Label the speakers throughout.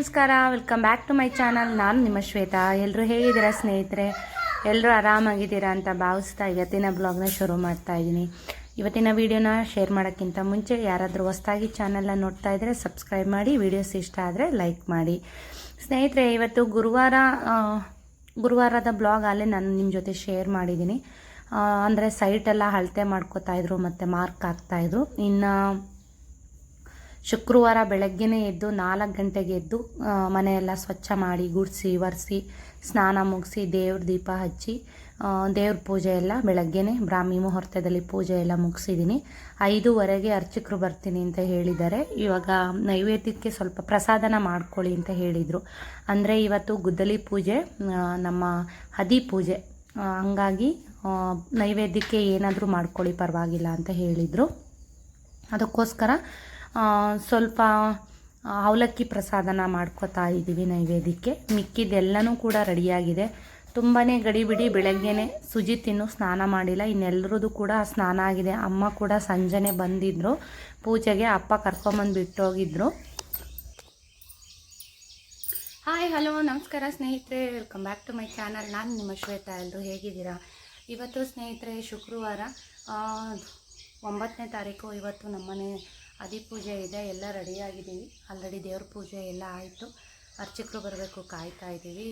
Speaker 1: ನಮಸ್ಕಾರ welcome back to my channel ನಾನು ನಿಮ್ಮ ಶ್ವೇತಾ. ಎಲ್ಲರೂ ಹೇಗಿದ್ದೀರಾ ಸ್ನೇಹಿತರೆ? ಎಲ್ಲರೂ ಆರಾಮಾಗಿದ್ದೀರಾ ಅಂತ ಭಾವಿಸ್ತಾ ಇವತ್ತಿನ ಬ್ಲಾಗ್ನ ಶುರು ಮಾಡ್ತಾ ಇದ್ದೀನಿ. ಇವತ್ತಿನ ವೀಡಿಯೋನ ಶೇರ್ ಮಾಡೋಕ್ಕಿಂತ ಮುಂಚೆ ಯಾರಾದರೂ ಹೊಸ್ದಾಗಿ ಚಾನಲ್ನ ನೋಡ್ತಾ ಇದ್ದರೆ ಸಬ್ಸ್ಕ್ರೈಬ್ ಮಾಡಿ ವಿಡಿಯೋಸ್ ಇಷ್ಟ ಆದರೆ ಲೈಕ್ ಮಾಡಿ. ಸ್ನೇಹಿತರೆ, ಇವತ್ತು ಗುರುವಾರ ಗುರುವಾರದ ಬ್ಲಾಗ್ ಅಲ್ಲೇ ನಾನು ನಿಮ್ಮ ಜೊತೆ ಶೇರ್ ಮಾಡಿದ್ದೀನಿ. ಅಂದರೆ ಸೈಟೆಲ್ಲ ಅಳತೆ ಮಾಡ್ಕೋತಾಯಿದ್ರು ಮತ್ತು ಮಾರ್ಕ್ ಆಗ್ತಾಯಿದ್ರು ಇನ್ನು ಶುಕ್ರವಾರ ಬೆಳಗ್ಗೆನೇ ಎದ್ದು ನಾಲ್ಕು ಗಂಟೆಗೆ ಎದ್ದು ಮನೆಯೆಲ್ಲ ಸ್ವಚ್ಛ ಮಾಡಿ ಗುಡಿಸಿ, ಒರೆಸಿ, ಸ್ನಾನ ಮುಗಿಸಿ, ದೇವ್ರ ದೀಪ ಹಚ್ಚಿ ದೇವ್ರ ಪೂಜೆ ಎಲ್ಲ ಬೆಳಗ್ಗೆನೇ, ಬ್ರಾಹ್ಮಿ ಮುಹೂರ್ತದಲ್ಲಿ ಪೂಜೆ ಎಲ್ಲ ಮುಗಿಸಿದ್ದೀನಿ. ಐದೂವರೆಗೆ ಅರ್ಚಕರು ಬರ್ತೀನಿ ಅಂತ ಹೇಳಿದ್ದಾರೆ. ಇವಾಗ ನೈವೇದ್ಯಕ್ಕೆ ಸ್ವಲ್ಪ ಪ್ರಸಾದನ ಮಾಡ್ಕೊಳ್ಳಿ ಅಂತ ಹೇಳಿದರು. ಅಂದರೆ ಇವತ್ತು ಗುದ್ದಲಿ ಪೂಜೆ ನಮ್ಮ ಹದಿ ಪೂಜೆ. ಹಂಗಾಗಿ ನೈವೇದ್ಯಕ್ಕೆ ಏನಾದರೂ ಮಾಡ್ಕೊಳ್ಳಿ ಪರವಾಗಿಲ್ಲ ಅಂತ ಹೇಳಿದರು. ಅದಕ್ಕೋಸ್ಕರ ಸ್ವಲ್ಪ ಅವಲಕ್ಕಿ ಪ್ರಸಾದನ ಮಾಡ್ಕೋತಾ ಇದ್ದೀವಿ ನೈವೇದ್ಯಕ್ಕೆ. ಮಿಕ್ಕಿದ್ದೆಲ್ಲನೂ ಕೂಡ ರೆಡಿಯಾಗಿದೆ. ತುಂಬಾ ಗಡಿಬಿಡಿ ಬೆಳಗ್ಗೆನೆ ಸುಜಿತ್ ಇನ್ನೂ ಸ್ನಾನ ಮಾಡಿಲ್ಲ. ಇನ್ನೆಲ್ಲರದು ಕೂಡ ಸ್ನಾನ ಆಗಿದೆ. ಅಮ್ಮ ಕೂಡ ಸಂಜೆನೆ ಬಂದಿದ್ದರು ಪೂಜೆಗೆ ಅಪ್ಪ ಕರ್ಕೊಂಬಂದು ಬಿಟ್ಟೋಗಿದ್ರು. ಹಾಯ್ ಹಲೋ ನಮಸ್ಕಾರ ಸ್ನೇಹಿತರೆ. Welcome back to my channel ನಾನು ನಿಮ್ಮ ಶ್ವೇತಾ. ಎಲ್ಲರೂ ಹೇಗಿದ್ದೀರಾ? ಇವತ್ತು ಸ್ನೇಹಿತರೆ ಶುಕ್ರವಾರ ಒಂಬತ್ತನೇ ತಾರೀಕು. ಇವತ್ತು ನಮ್ಮನೆ ಅದಿಪೂಜೆ ಇದೆ, ಎಲ್ಲ ರೆಡಿಯಾಗಿದ್ದೀವಿ ಆಲ್ರೆಡಿ ದೇವ್ರ ಪೂಜೆ ಎಲ್ಲ ಆಯಿತು. ಅರ್ಚಕರು ಬರಬೇಕು, ಕಾಯ್ತಾ ಇದ್ದೀವಿ.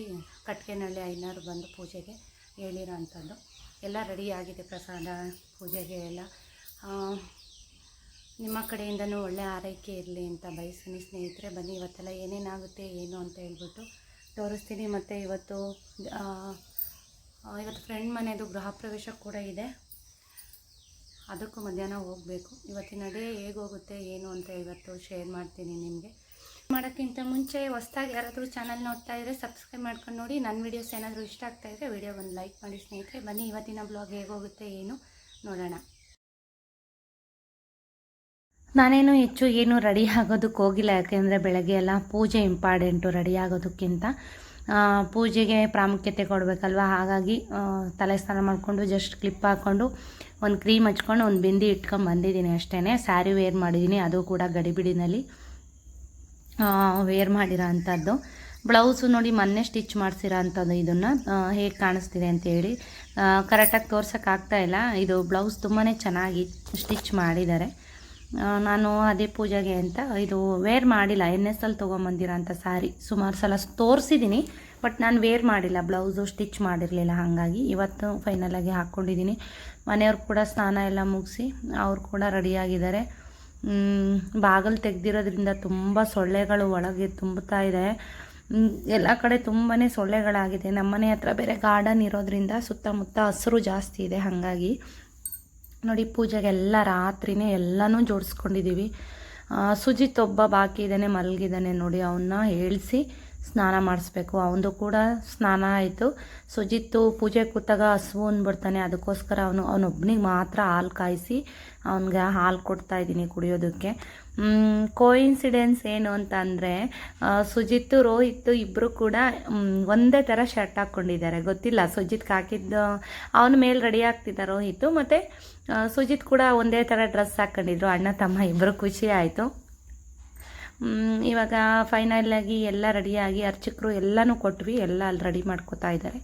Speaker 1: ಕಟ್ಗೆನಳ್ಳಿ ಐನಾರು ಬಂದು ಪೂಜೆಗೆ ಹೇಳಿರೋ ಅಂಥದ್ದು. ಎಲ್ಲ ರೆಡಿಯಾಗಿದೆ ಪ್ರಸಾದ ಪೂಜೆಗೆ ಎಲ್ಲ. ನಿಮ್ಮ ಕಡೆಯಿಂದನೂ ಒಳ್ಳೆ ಆರೈಕೆ ಇರಲಿ ಅಂತ ಬಯಸ್ತೀನಿ ಸ್ನೇಹಿತರೆ. ಬನ್ನಿ, ಇವತ್ತೆಲ್ಲ ಏನೇನಾಗುತ್ತೆ, ಏನು ಅಂತ ಹೇಳ್ಬಿಟ್ಟು ತೋರಿಸ್ತೀನಿ. ಮತ್ತು ಇವತ್ತು ಇವತ್ತು ಫ್ರೆಂಡ್ ಮನೆಯದು ಗೃಹ ಪ್ರವೇಶ ಕೂಡ ಇದೆ. ಅದಕ್ಕೂ ಮಧ್ಯಾಹ್ನ ಹೋಗಬೇಕು. ಇವತ್ತಿನ ಡೇ ಹೇಗೆ ಹೋಗುತ್ತೆ, ಏನು ಅಂತ ಇವತ್ತು ಶೇರ್ ಮಾಡ್ತೀನಿ ನಿಮಗೆ. ಮಾಡೋಕ್ಕಿಂತ ಮುಂಚೆ ಹೊಸ್ದಾಗಿ ಯಾರಾದರೂ ಚಾನಲ್ ನೋಡ್ತಾ ಇದ್ದರೆ ಸಬ್ಸ್ಕ್ರೈಬ್ ಮಾಡ್ಕೊಂಡು ನೋಡಿ. ನನ್ನ ವೀಡಿಯೋಸ್ ಏನಾದರೂ ಇಷ್ಟ ಆಗ್ತಾ ಇದ್ದರೆ ವಿಡಿಯೋ ಒಂದು ಲೈಕ್ ಮಾಡಿ ಸ್ನೇಹಿತರೆ. ಬನ್ನಿ ಇವತ್ತಿನ ಬ್ಲಾಗ್ ಹೇಗೋಗುತ್ತೆ ಏನು ನೋಡೋಣ. ನಾನೇನು ಹೆಚ್ಚು ಏನು ರೆಡಿ ಆಗೋದಕ್ಕೆ ಹೋಗಿಲ್ಲ. ಯಾಕೆಂದರೆ ಬೆಳಗ್ಗೆ ಎಲ್ಲ ಪೂಜೆ ಇಂಪಾರ್ಟೆಂಟು ರೆಡಿ ಆಗೋದಕ್ಕಿಂತ. ಪೂಜೆಗೆ ಪ್ರಾಮುಖ್ಯತೆ ಕೊಡಬೇಕಲ್ವ? ಹಾಗಾಗಿ ತಲೆ ಸ್ನಾನ ಮಾಡಿಕೊಂಡು ಜಸ್ಟ್ ಕ್ಲಿಪ್ ಹಾಕ್ಕೊಂಡು ಒಂದು ಕ್ರೀಮ್ ಹಚ್ಕೊಂಡು, ಒಂದು ಬಿಂದಿ ಇಟ್ಕೊಂಡು ಬಂದಿದ್ದೀನಿ ಅಷ್ಟೇ ಸ್ಯಾರಿ ವೇರ್ ಮಾಡಿದ್ದೀನಿ ಅದು ಕೂಡ ಗಡಿಬಿಡಿನಲ್ಲಿ ವೇರ್ ಮಾಡಿರೋ ಅಂಥದ್ದು. ಬ್ಲೌಸು ನೋಡಿ ಮೊನ್ನೆ ಸ್ಟಿಚ್ ಮಾಡಿಸಿರೋ ಅಂಥದ್ದು ಇದನ್ನು ಹೇಗೆ ಕಾಣಿಸ್ತಿದೆ ಅಂತೇಳಿ ಕರೆಕ್ಟಾಗಿ ತೋರ್ಸೋಕ್ಕಾಗ್ತಾ ಇಲ್ಲ. ಇದು ಬ್ಲೌಸ್ ತುಂಬಾ ಚೆನ್ನಾಗಿ ಸ್ಟಿಚ್ ಮಾಡಿದ್ದಾರೆ. ನಾನು ಅದೇ ಪೂಜೆಗೆ ಅಂತ ಇದು ವೇರ್ ಮಾಡಿಲ್ಲ ಎನ್ ಎಸ್ ಅಲ್ಲಿ ತೊಗೊಂಬಂದಿರೋ ಅಂಥ ಸ್ಯಾರಿ ಸುಮಾರು ಸಲ ತೋರಿಸಿದ್ದೀನಿ ಬಟ್ ನಾನು ವೇರ್ ಮಾಡಿಲ್ಲ. ಬ್ಲೌಸು ಸ್ಟಿಚ್ ಮಾಡಿರಲಿಲ್ಲ, ಹಾಗಾಗಿ ಇವತ್ತು ಫೈನಲಾಗಿ ಹಾಕ್ಕೊಂಡಿದ್ದೀನಿ ಮನೆಯವ್ರು ಕೂಡ ಸ್ನಾನ ಎಲ್ಲ ಮುಗಿಸಿ, ಅವ್ರು ಕೂಡ ರೆಡಿಯಾಗಿದ್ದಾರೆ ಬಾಗಿಲು ತೆಗೆದಿರೋದ್ರಿಂದ ತುಂಬ ಸೊಳ್ಳೆಗಳು ಒಳಗೆ ತುಂಬುತ್ತಾ ಇದೆ. ಎಲ್ಲ ಕಡೆ ತುಂಬಾ ಸೊಳ್ಳೆಗಳಾಗಿದೆ. ನಮ್ಮನೆ ಹತ್ರ ಬೇರೆ ಗಾರ್ಡನ್ ಇರೋದ್ರಿಂದ ಸುತ್ತಮುತ್ತ ಹಸಿರು ಜಾಸ್ತಿ ಇದೆ, ಹಾಗಾಗಿ ನೋಡಿ, ಪೂಜೆಗೆಲ್ಲ ರಾತ್ರಿನೇ ಎಲ್ಲನೂ ಜೋಡಿಸ್ಕೊಂಡಿದ್ದೀವಿ ಸುಜಿತ್ ಒಬ್ಬ ಬಾಕಿ ಇದ್ದಾನೆ, ಮಲಗಿದ್ದಾನೆ ನೋಡಿ ಅವನ್ನ ಹೇಳಿಸಿ ಸ್ನಾನ ಮಾಡಿಸ್ಬೇಕು. ಅವನದು ಕೂಡ ಸ್ನಾನ ಆಯಿತು. ಸುಜಿತ್ತು ಪೂಜೆ ಕೂತಾಗ ಹಸುವು ಅಂದ್ಬಿಡ್ತಾನೆ ಅದಕ್ಕೋಸ್ಕರ ಅವನು ಅವನೊಬ್ಬನಿಗೆ ಮಾತ್ರ ಹಾಲು ಕಾಯಿಸಿ ಅವನಿಗೆ ಹಾಲು ಕೊಡ್ತಾ ಇದ್ದೀನಿ ಕುಡಿಯೋದಕ್ಕೆ. ಕೋಇನ್ಸಿಡೆನ್ಸ್ ಏನು ಅಂತ ಅಂದರೆ ಸುಜಿತ್, ರೋಹಿತ್ ಇಬ್ಬರು ಕೂಡ ಒಂದೇ ಥರ ಶರ್ಟ್ ಹಾಕ್ಕೊಂಡಿದ್ದಾರೆ. ಗೊತ್ತಿಲ್ಲ, ಸುಜಿತ್ ಹಾಕಿದ್ದು, ಅವನ ಮೇಲೆ ರೆಡಿ ಆಗ್ತಿದ್ದ ರೋಹಿತ್, ಮತ್ತು ಸುಜಿತ್ ಕೂಡ ಒಂದೇ ಥರ ಡ್ರೆಸ್ ಹಾಕ್ಕೊಂಡಿದ್ರು. ಅಣ್ಣ, ತಮ್ಮ ಇಬ್ಬರು ಖುಷಿ ಆಯಿತು. ಇವಾಗ ಫೈನಲಾಗಿ ಎಲ್ಲ ರೆಡಿಯಾಗಿ ಅರ್ಚಕರು ಎಲ್ಲನೂ ಕೊಟ್ವಿ, ಎಲ್ಲ ಅಲ್ಲಿ ರೆಡಿ ಮಾಡ್ಕೋತಾ ಇದ್ದಾರೆ.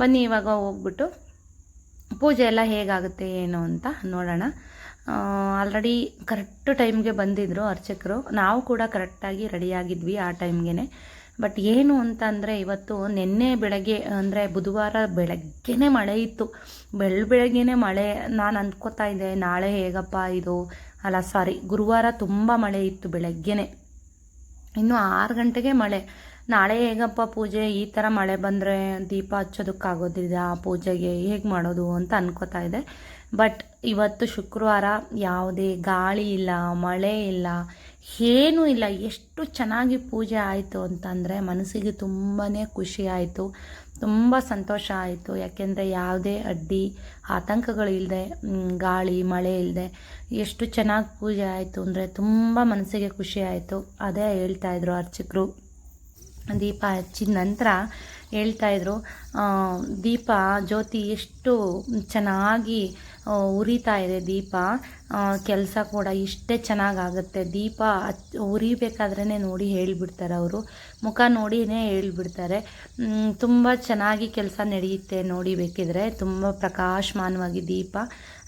Speaker 1: ಬನ್ನಿ, ಇವಾಗ ಹೋಗ್ಬಿಟ್ಟು, ಪೂಜೆ ಎಲ್ಲ ಹೇಗಾಗುತ್ತೆ, ಏನು ಅಂತ ನೋಡೋಣ. ಆಲ್ರೆಡಿ ಕರೆಕ್ಟ್ ಟೈಮ್ಗೆ ಬಂದಿದ್ದರು ಅರ್ಚಕರು. ನಾವು ಕೂಡ ಕರೆಕ್ಟಾಗಿ ರೆಡಿಯಾಗಿದ್ವಿ ಆ ಟೈಮ್ಗೆ ಬಟ್ ಏನು ಅಂತ ಅಂದರೆ ಇವತ್ತು ನಿನ್ನೆ ಬೆಳಗ್ಗೆ, ಅಂದರೆ ಬುಧವಾರ ಬೆಳಗ್ಗೆನೇ ಮಳೆ ಇತ್ತು. ಬೆಳ್ ಬೆಳಗ್ಗೆನೇ ಮಳೆ. ನಾನು ಅಂದ್ಕೋತಾ ಇದ್ದೆ, ನಾಳೆ ಹೇಗಪ್ಪ ಇದು? ಅಲ್ಲ ಸಾರಿ ಗುರುವಾರ ತುಂಬ ಮಳೆ ಇತ್ತು ಬೆಳಗ್ಗೆನೇ. ಇನ್ನು ಆರು ಗಂಟೆಗೆ ಮಳೆ. ನಾಳೆ ಹೇಗಪ್ಪ ಪೂಜೆ? ಈ ಥರ ಮಳೆ ಬಂದರೆ ದೀಪ ಹಚ್ಚೋದಕ್ಕಾಗೋದಿಲ್ಲ ಪೂಜೆಗೆ ಹೇಗೆ ಮಾಡೋದು ಅಂತ ಅನ್ಕೋತಾ ಇದೆ ಬಟ್ ಇವತ್ತು ಶುಕ್ರವಾರ ಯಾವುದೇ ಗಾಳಿ ಇಲ್ಲ, ಮಳೆ ಇಲ್ಲ, ಏನೂ ಇಲ್ಲ. ಎಷ್ಟು ಚೆನ್ನಾಗಿ ಪೂಜೆ ಆಯಿತು ಅಂತಂದರೆ ಮನಸ್ಸಿಗೆ ತುಂಬಾ ಖುಷಿ ಆಯಿತು, ತುಂಬ ಸಂತೋಷ ಆಯಿತು. ಯಾಕೆಂದರೆ ಯಾವುದೇ ಅಡ್ಡಿ ಆತಂಕಗಳಿಲ್ಲದೆ ಗಾಳಿ, ಮಳೆ ಇಲ್ಲದೆ ಎಷ್ಟು ಚೆನ್ನಾಗಿ ಪೂಜೆ ಆಯಿತು ಅಂದರೆ ತುಂಬ ಮನಸ್ಸಿಗೆ ಖುಷಿ ಆಯಿತು. ಅದೇ ಹೇಳ್ತಾಯಿದ್ರು ಅರ್ಚಕರು. ದೀಪ ಹಚ್ಚಿದ ನಂತರ ಹೇಳ್ತಾ ಇದ್ರು ಆ, ದೀಪ ಜ್ಯೋತಿ ಎಷ್ಟು ಚೆನ್ನಾಗಿ ಉರಿತಾ ಇದೆ ದೀಪ. ಕೆಲಸ ಕೂಡ ಇಷ್ಟೇ ಚೆನ್ನಾಗಾಗುತ್ತೆ. ದೀಪ ಹಚ್ ಉರಿಬೇಕಾದ್ರೇ ನೋಡಿ ಹೇಳಿಬಿಡ್ತಾರೆ ಅವರು. ಮುಖ ನೋಡಿನೇ ಹೇಳ್ಬಿಡ್ತಾರೆ. ತುಂಬ ಚೆನ್ನಾಗಿ ಕೆಲಸ ನಡೆಯುತ್ತೆ ನೋಡಿ ಬೇಕಿದ್ರೆ. ತುಂಬ ಪ್ರಕಾಶಮಾನವಾಗಿ ದೀಪ.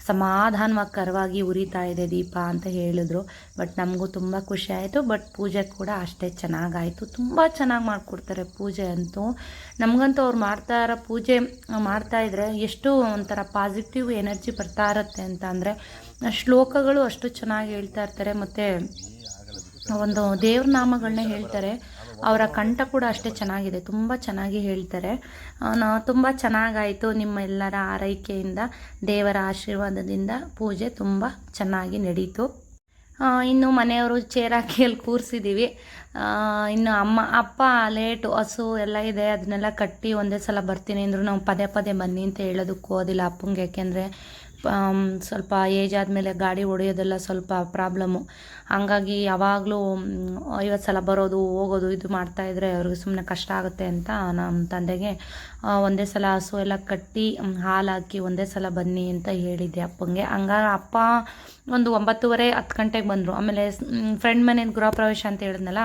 Speaker 1: ಸಮಾಧಾನವಾಗಿ ಕರವಾಗಿ ಉರಿತಾ ಇದೆ ದೀಪ ಅಂತ ಹೇಳಿದ್ರು. ಬಟ್ ನಮಗೂ ತುಂಬ ಖುಷಿ ಆಯಿತು. ಬಟ್ ಪೂಜೆ ಕೂಡ ಅಷ್ಟೇ ಚೆನ್ನಾಗಾಯಿತು. ತುಂಬ ಚೆನ್ನಾಗಿ ಮಾಡಿಕೊಡ್ತಾರೆ ಪೂಜೆ ಅಂತೂ. ನಮಗಂತೂ ಅವ್ರು ಮಾಡ್ತಾ ಇರೋ ಪೂಜೆ, ಮಾಡ್ತಾ ಇದ್ರೆ ಎಷ್ಟು ಒಂಥರ ಪಾಸಿಟಿವ್ ಎನರ್ಜಿ ಬರ್ತಾ ಇರುತ್ತೆ ಅಂತ ಅಂದರೆ ಶ್ಲೋಕಗಳು ಅಷ್ಟು ಚೆನ್ನಾಗಿ ಹೇಳ್ತಾ ಇರ್ತಾರೆ. ಮತ್ತು ಒಂದು ದೇವ್ರ ನಾಮಗಳನ್ನ ಹೇಳ್ತಾರೆ. ಅವರ ಕಂಠ ಕೂಡ ಅಷ್ಟೇ ಚೆನ್ನಾಗಿದೆ. ತುಂಬ ಚೆನ್ನಾಗಿ ಹೇಳ್ತಾರೆ. ತುಂಬ ಚೆನ್ನಾಗಾಯಿತು ನಿಮ್ಮ ಎಲ್ಲರ ಆರೈಕೆಯಿಂದ, ದೇವರ ಆಶೀರ್ವಾದದಿಂದ ಪೂಜೆ ತುಂಬ ಚೆನ್ನಾಗಿ ನಡೀತು. ಇನ್ನು ಮನೆಯವರು ಚೇರ್ ಹಾಕಿ ಕೂರಿಸಿದ್ದೀವಿ ಇನ್ನು ಅಮ್ಮ, ಅಪ್ಪ ಲೇಟು ಹಸು ಎಲ್ಲ ಇದೆ, ಅದನ್ನೆಲ್ಲ ಕಟ್ಟಿ ಒಂದೇ ಸಲ ಬರ್ತೀನಿ ಅಂದರು ನಾವು ಪದೇ ಪದೇ ಬನ್ನಿ ಅಂತ ಹೇಳೋದಕ್ಕೆ ಹೋದಿಲ್ಲ ಅಪ್ಪಂಗೆ. ಯಾಕೆಂದರೆ ಸ್ವಲ್ಪ ಏಜ್ ಆದಮೇಲೆ ಗಾಡಿ ಹೊಡೆಯೋದೆಲ್ಲ ಸ್ವಲ್ಪ ಪ್ರಾಬ್ಲಮ್ಮು ಹಾಗಾಗಿ ಯಾವಾಗಲೂ ಐವತ್ತು ಸಲ ಬರೋದು, ಹೋಗೋದು, ಇದು ಮಾಡ್ತಾಯಿದ್ರೆ ಅವ್ರಿಗೆ ಸುಮ್ಮನೆ ಕಷ್ಟ ಆಗುತ್ತೆ ಅಂತ ನಮ್ಮ ತಂದೆಗೆ ಒಂದೇ ಸಲ ಹಸು ಎಲ್ಲ ಕಟ್ಟಿ ಹಾಲು ಹಾಕಿ ಒಂದೇ ಸಲ ಬನ್ನಿ ಅಂತ ಹೇಳಿದ್ದೆ ಅಪ್ಪಂಗೆ. ಹಂಗಾಗಿ ಅಪ್ಪ ಒಂದು ಒಂಬತ್ತುವರೆ ಹತ್ತು ಗಂಟೆಗೆ ಬಂದರು. ಆಮೇಲೆ ಫ್ರೆಂಡ್ ಮನೆಯಿಂದ ಗೃಹ ಪ್ರವೇಶ ಅಂತ ಹೇಳಿದ್ನಲ್ಲ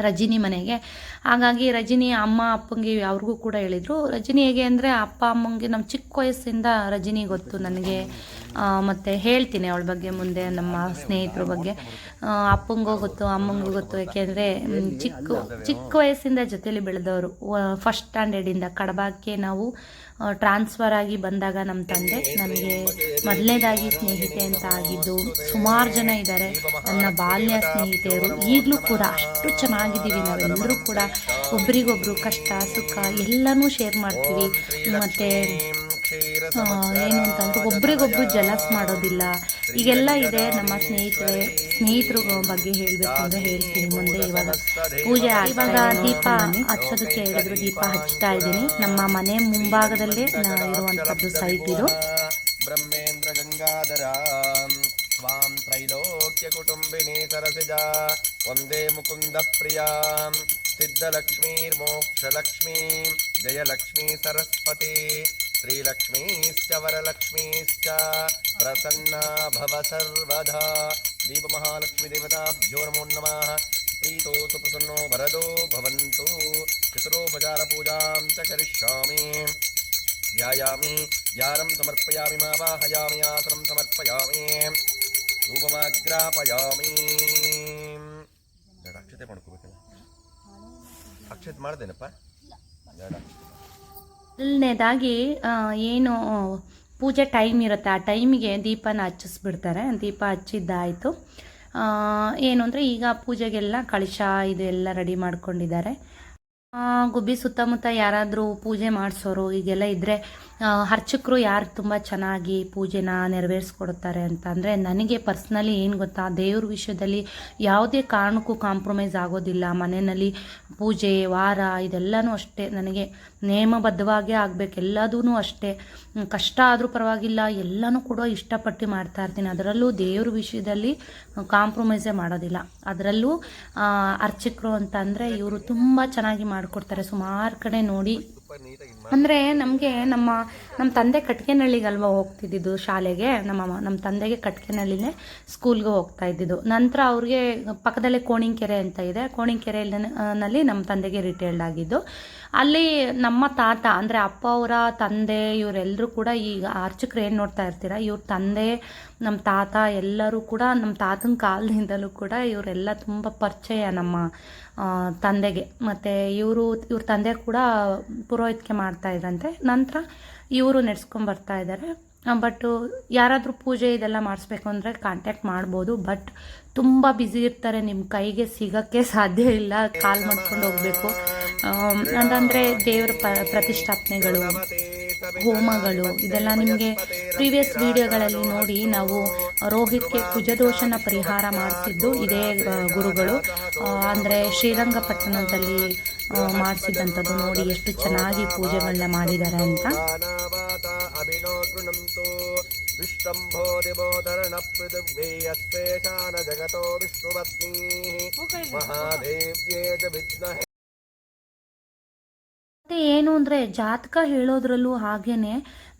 Speaker 1: ರಜಿನಿ ಮನೆಗೆ. ಹಾಗಾಗಿ ರಜಿನಿ ಅಮ್ಮ, ಅಪ್ಪಂಗೆ ಅವ್ರಿಗೂ ಕೂಡ ಹೇಳಿದರು. ರಜಿನಿ ಹೇಗೆ ಅಂದರೆ ಅಪ್ಪ, ಅಮ್ಮಂಗೆ ನಮ್ಮ ಚಿಕ್ಕ ವಯಸ್ಸಿಂದ ರಜಿನಿ ಗೊತ್ತು ನನಗೆ. ಮತ್ತು ಹೇಳ್ತೀನಿ ಅವಳ ಬಗ್ಗೆ ಮುಂದೆ, ನಮ್ಮ ಸ್ನೇಹಿತರ ಬಗ್ಗೆ. ಅಪ್ಪಂಗೂ ಗೊತ್ತು, ಅಮ್ಮಂಗೂ ಗೊತ್ತು ಯಾಕೆಂದರೆ ಚಿಕ್ಕ ಚಿಕ್ಕ ವಯಸ್ಸಿಂದ ಜೊತೆಯಲ್ಲಿ ಬೆಳೆದವರು. ಫಸ್ಟ್ ಸ್ಟ್ಯಾಂಡರ್ಡಿಂದ ಕಡಬಕ್ಕೆ ನಾವು ಟ್ರಾನ್ಸ್ಫರ್ ಆಗಿ ಬಂದಾಗ ನಮ್ಮ ತಂದೆ ನನಗೆ ಮೊದಲನೇದಾಗಿ ಸ್ನೇಹಿತೆ ಅಂತ ಆಗಿದ್ದು, ಸುಮಾರು ಜನ ಇದ್ದಾರೆ ನನ್ನ ಬಾಲ್ಯ ಸ್ನೇಹಿತೆಯರು, ಈಗಲೂ ಕೂಡ ಅಷ್ಟು ಚೆನ್ನಾಗಿದ್ದೀವಿ ನಾವೆಲ್ಲರೂ ಕೂಡ. ಒಬ್ರಿಗೊಬ್ರು ಕಷ್ಟ, ಸುಖ ಎಲ್ಲನೂ ಶೇರ್ ಮಾಡ್ತೀವಿ. ಮತ್ತು ಏನು ಅಂತಂದ್ರೆ ಒಬ್ರಿಗೊಬ್ರು ಜಲಸ್ ಮಾಡೋದಿಲ್ಲ. ಈಗೆಲ್ಲ ಇದೆ ನಮ್ಮ ಸ್ನೇಹಿತರೆ ಸ್ನೇಹಿತರ ಬಗ್ಗೆ ಹೇಳ್ಬೇಕು ಅಂತ ಹೇಳ್ತೀನಿ. ಮುಂದೆ ಇವಾಗ ಪೂಜೆ ಇವಾಗ ದೀಪ ಹಚ್ಚೋದಕ್ಕೆ ಹೇಳಿದ್ರು ದೀಪ ಹಚ್ತಾ ಇದ್ದೀನಿ. ನಮ್ಮ ಮನೆ ಮುಂಭಾಗದಲ್ಲೇ ಇರುವಂತದ್ದು ಇರುವಂಥದ್ದು ಸೈಟ್ ಇದು.
Speaker 2: ಬ್ರಹ್ಮೇಂದ್ರ ಗಂಗಾಧರ. ಸ್ವಾಂ ತ್ರೈಲೋಕ್ಯ ಕುಟುಂಬಿನಿ ಸರಸಿಜ. ಒಂದೇ ಮುಕುಂದ ಪ್ರಿಯಾಂ. ಸಿದ್ಧಲಕ್ಷ್ಮೀರ್ಮೋಕ್ಷಲಕ್ಷ್ಮೀ. ಜಯಲಕ್ಷ್ಮೀ ಸರಸ್ವತಿ. ಶ್ರೀಲಕ್ಷ್ಮೀಶ್ಚ ವರಲಕ್ಷ್ಮೀಶ್ಚ ಪ್ರಸನ್ನಾ ಭವ ಸರ್ವದಾ ದೀಪಮಹಾಲಕ್ಷ್ಮೀ ದೇವತಾಭ್ಯೋ ನಮೋ ನಮಃ ಪ್ರೀತೋತು ಪ್ರಸನ್ನೋ ವರದೋ ಭವಂತು ಚತುರೋಪಚಾರ ಪೂಜಾಂ ಚ ಕರಿಷ್ಯಾಮಿ ಧ್ಯಾಯಾಮಿ ಧ್ಯಾನಂ ಸಮರ್ಪಯಾಮಿ ಮಾವಾಹಯಾಮಿ ಆಸನಂ ಸಮರ್ಪಯಾಮಿ ಧೂಪಮಾಗ್ರಾಪಯಾಮಿ ಬೇಡ ಅಕ್ಷತೆ ಮಾಡ್ಕೋಬೇಕಲ್ಲ ಅಕ್ಷತೆ ಮಾಡ್ದೇನಪ್ಪ ಬೇಡ
Speaker 1: ಮೊದಲನೇದಾಗಿ ಏನು ಪೂಜೆ ಟೈಮ್ ಇರುತ್ತೆ. ಆ ಟೈಮಿಗೆ ದೀಪನ ಹಚ್ಚಿಸ್ಬಿಡ್ತಾರೆ. ದೀಪ ಹಚ್ಚಿದ್ದಾಯಿತು. ಏನು ಅಂದರೆ ಈಗ ಪೂಜೆಗೆಲ್ಲ ಕಳಶ ಇದೆಲ್ಲ ರೆಡಿ ಮಾಡ್ಕೊಂಡಿದ್ದಾರೆ. ಗುಬ್ಬಿ ಸುತ್ತಮುತ್ತ ಯಾರಾದರೂ ಪೂಜೆ ಮಾಡಿಸೋರು ಈಗೆಲ್ಲ ಇದ್ದರೆ ಅರ್ಚಕರು ಯಾರು ತುಂಬ ಚೆನ್ನಾಗಿ ಪೂಜೆನ ನೆರವೇರಿಸ್ಕೊಡ್ತಾರೆ ಅಂತ ಅಂದರೆ ನನಗೆ ಪರ್ಸ್ನಲಿ ಏನು ಗೊತ್ತಾ, ದೇವ್ರ ವಿಷಯದಲ್ಲಿ ಯಾವುದೇ ಕಾರಣಕ್ಕೂ ಕಾಂಪ್ರಮೈಸ್ ಆಗೋದಿಲ್ಲ. ಮನೆಯಲ್ಲಿ ಪೂಜೆ, ವಾರ ಇದೆಲ್ಲನೂ ಅಷ್ಟೇ. ನನಗೆ ನೇಮಬದ್ಧವಾಗೇ ಆಗಬೇಕು. ಎಲ್ಲದೂ ಅಷ್ಟೇ. ಕಷ್ಟ ಆದರೂ ಪರವಾಗಿಲ್ಲ. ಎಲ್ಲನೂ ಕೂಡ ಇಷ್ಟಪಟ್ಟು ಮಾಡ್ತಾ ಇರ್ತೀನಿ. ಅದರಲ್ಲೂ ದೇವ್ರ ವಿಷಯದಲ್ಲಿ ಕಾಂಪ್ರಮೈಸೇ ಮಾಡೋದಿಲ್ಲ. ಅದರಲ್ಲೂ ಅರ್ಚಕರು ಅಂತ ಇವರು ತುಂಬ ಚೆನ್ನಾಗಿ ಮಾಡಿಕೊಡ್ತಾರೆ. ಸುಮಾರು ಕಡೆ ನೋಡಿ ಅಂದರೆ ನಮಗೆ ನಮ್ಮ ನಮ್ಮ ತಂದೆ ಕಟ್ಕೆನಳ್ಳಿಗಲ್ವಾ ಹೋಗ್ತಿದ್ದಿದ್ದು ಶಾಲೆಗೆ, ನಮ್ಮ ನಮ್ಮ ತಂದೆಗೆ ಕಟ್ಕೆನಳ್ಳಿನೇ ಸ್ಕೂಲ್ಗೆ ಹೋಗ್ತಾ ಇದ್ದಿದ್ದು. ನಂತರ ಅವ್ರಿಗೆ ಪಕ್ಕದಲ್ಲೇ ಕೋಣಿಂಕೆರೆ ಅಂತ ಇದೆ. ಕೋಣಿಂಗ್ನಲ್ಲಿ ನಮ್ಮ ತಂದೆಗೆ ರಿಟೈರ್ಡ್ ಆಗಿದ್ದು. ಅಲ್ಲಿ ನಮ್ಮ ತಾತ, ಅಂದರೆ ಅಪ್ಪ ಅವರ ತಂದೆ ಇವರೆಲ್ಲರೂ ಕೂಡ ಈಗ ಅರ್ಚಕರು ಏನು ನೋಡ್ತಾ ಇರ್ತೀರ, ಇವ್ರ ತಂದೆ ನಮ್ಮ ತಾತ ಎಲ್ಲರೂ ಕೂಡ ನಮ್ಮ ತಾತನ ಕಾಲದಿಂದಲೂ ಕೂಡ ಇವರೆಲ್ಲ ತುಂಬ ಪರಿಚಯ ನಮ್ಮ ತಂದೆಗೆ. ಮತ್ತು ಇವರು, ಇವ್ರ ತಂದೆ ಕೂಡ ಪುರೋಹಿತಕ್ಕೆ ಮಾಡ್ತಾ ಇದ್ರಂತೆ. ನಂತರ ಇವರು ನಡೆಸ್ಕೊಂಡು ಬರ್ತಾ ಇದ್ದಾರೆ ಬಟ್ ಯಾರಾದರೂ ಪೂಜೆ ಇದೆಲ್ಲ ಮಾಡಿಸ್ಬೇಕು ಅಂದರೆ ಕಾಂಟ್ಯಾಕ್ಟ್ ಮಾಡ್ಬೋದು. ಬಟ್ ತುಂಬ ಬ್ಯುಸಿ ಇರ್ತಾರೆ ನಿಮ್ಮ ಕೈಗೆ ಸಿಗೋಕ್ಕೆ ಸಾಧ್ಯ ಇಲ್ಲ, ಕಾಲ್ ಮಾಡ್ಕೊಂಡು ಹೋಗಬೇಕು. ಅಂತಂದರೆ ದೇವ್ರ ಪ, ಪ್ರತಿಷ್ಠಾಪನೆಗಳು, ಹೋಮಗಳು, ಇದೆಲ್ಲ ನಿಮಗೆ ಪ್ರೀವಿಯಸ್ ವಿಡಿಯೋಗಳಲ್ಲಿ ನೋಡಿ ನಾವು ರೋಹಿತ್ಗೆ ಕುಜದೋಷನ ಪರಿಹಾರ ಮಾಡ್ತಿದ್ದು ಇದೇ ಗುರುಗಳು. ಅಂದರೆ ಶ್ರೀರಂಗಪಟ್ಟಣದಲ್ಲಿ ಮಾಡಿಸಿದಂಥದ್ದು ನೋಡಿ ಎಷ್ಟು ಚೆನ್ನಾಗಿ ಪೂಜೆಗಳನ್ನ ಮಾಡಿದ್ದಾರೆ ಅಂತ
Speaker 2: ಗಾನಾವಾತ ಅಭಿನೋ ಗೃಣಂತು ವಿಶ್ವಂಭೋ ದಿವೋಧರಣ ಪೃಥಿವ್ಯೇ ಯತ್ವೇಷಾನ
Speaker 1: ಏನು ಅಂದರೆ ಜಾತಕ ಹೇಳೋದ್ರಲ್ಲೂ ಹಾಗೇನೆ,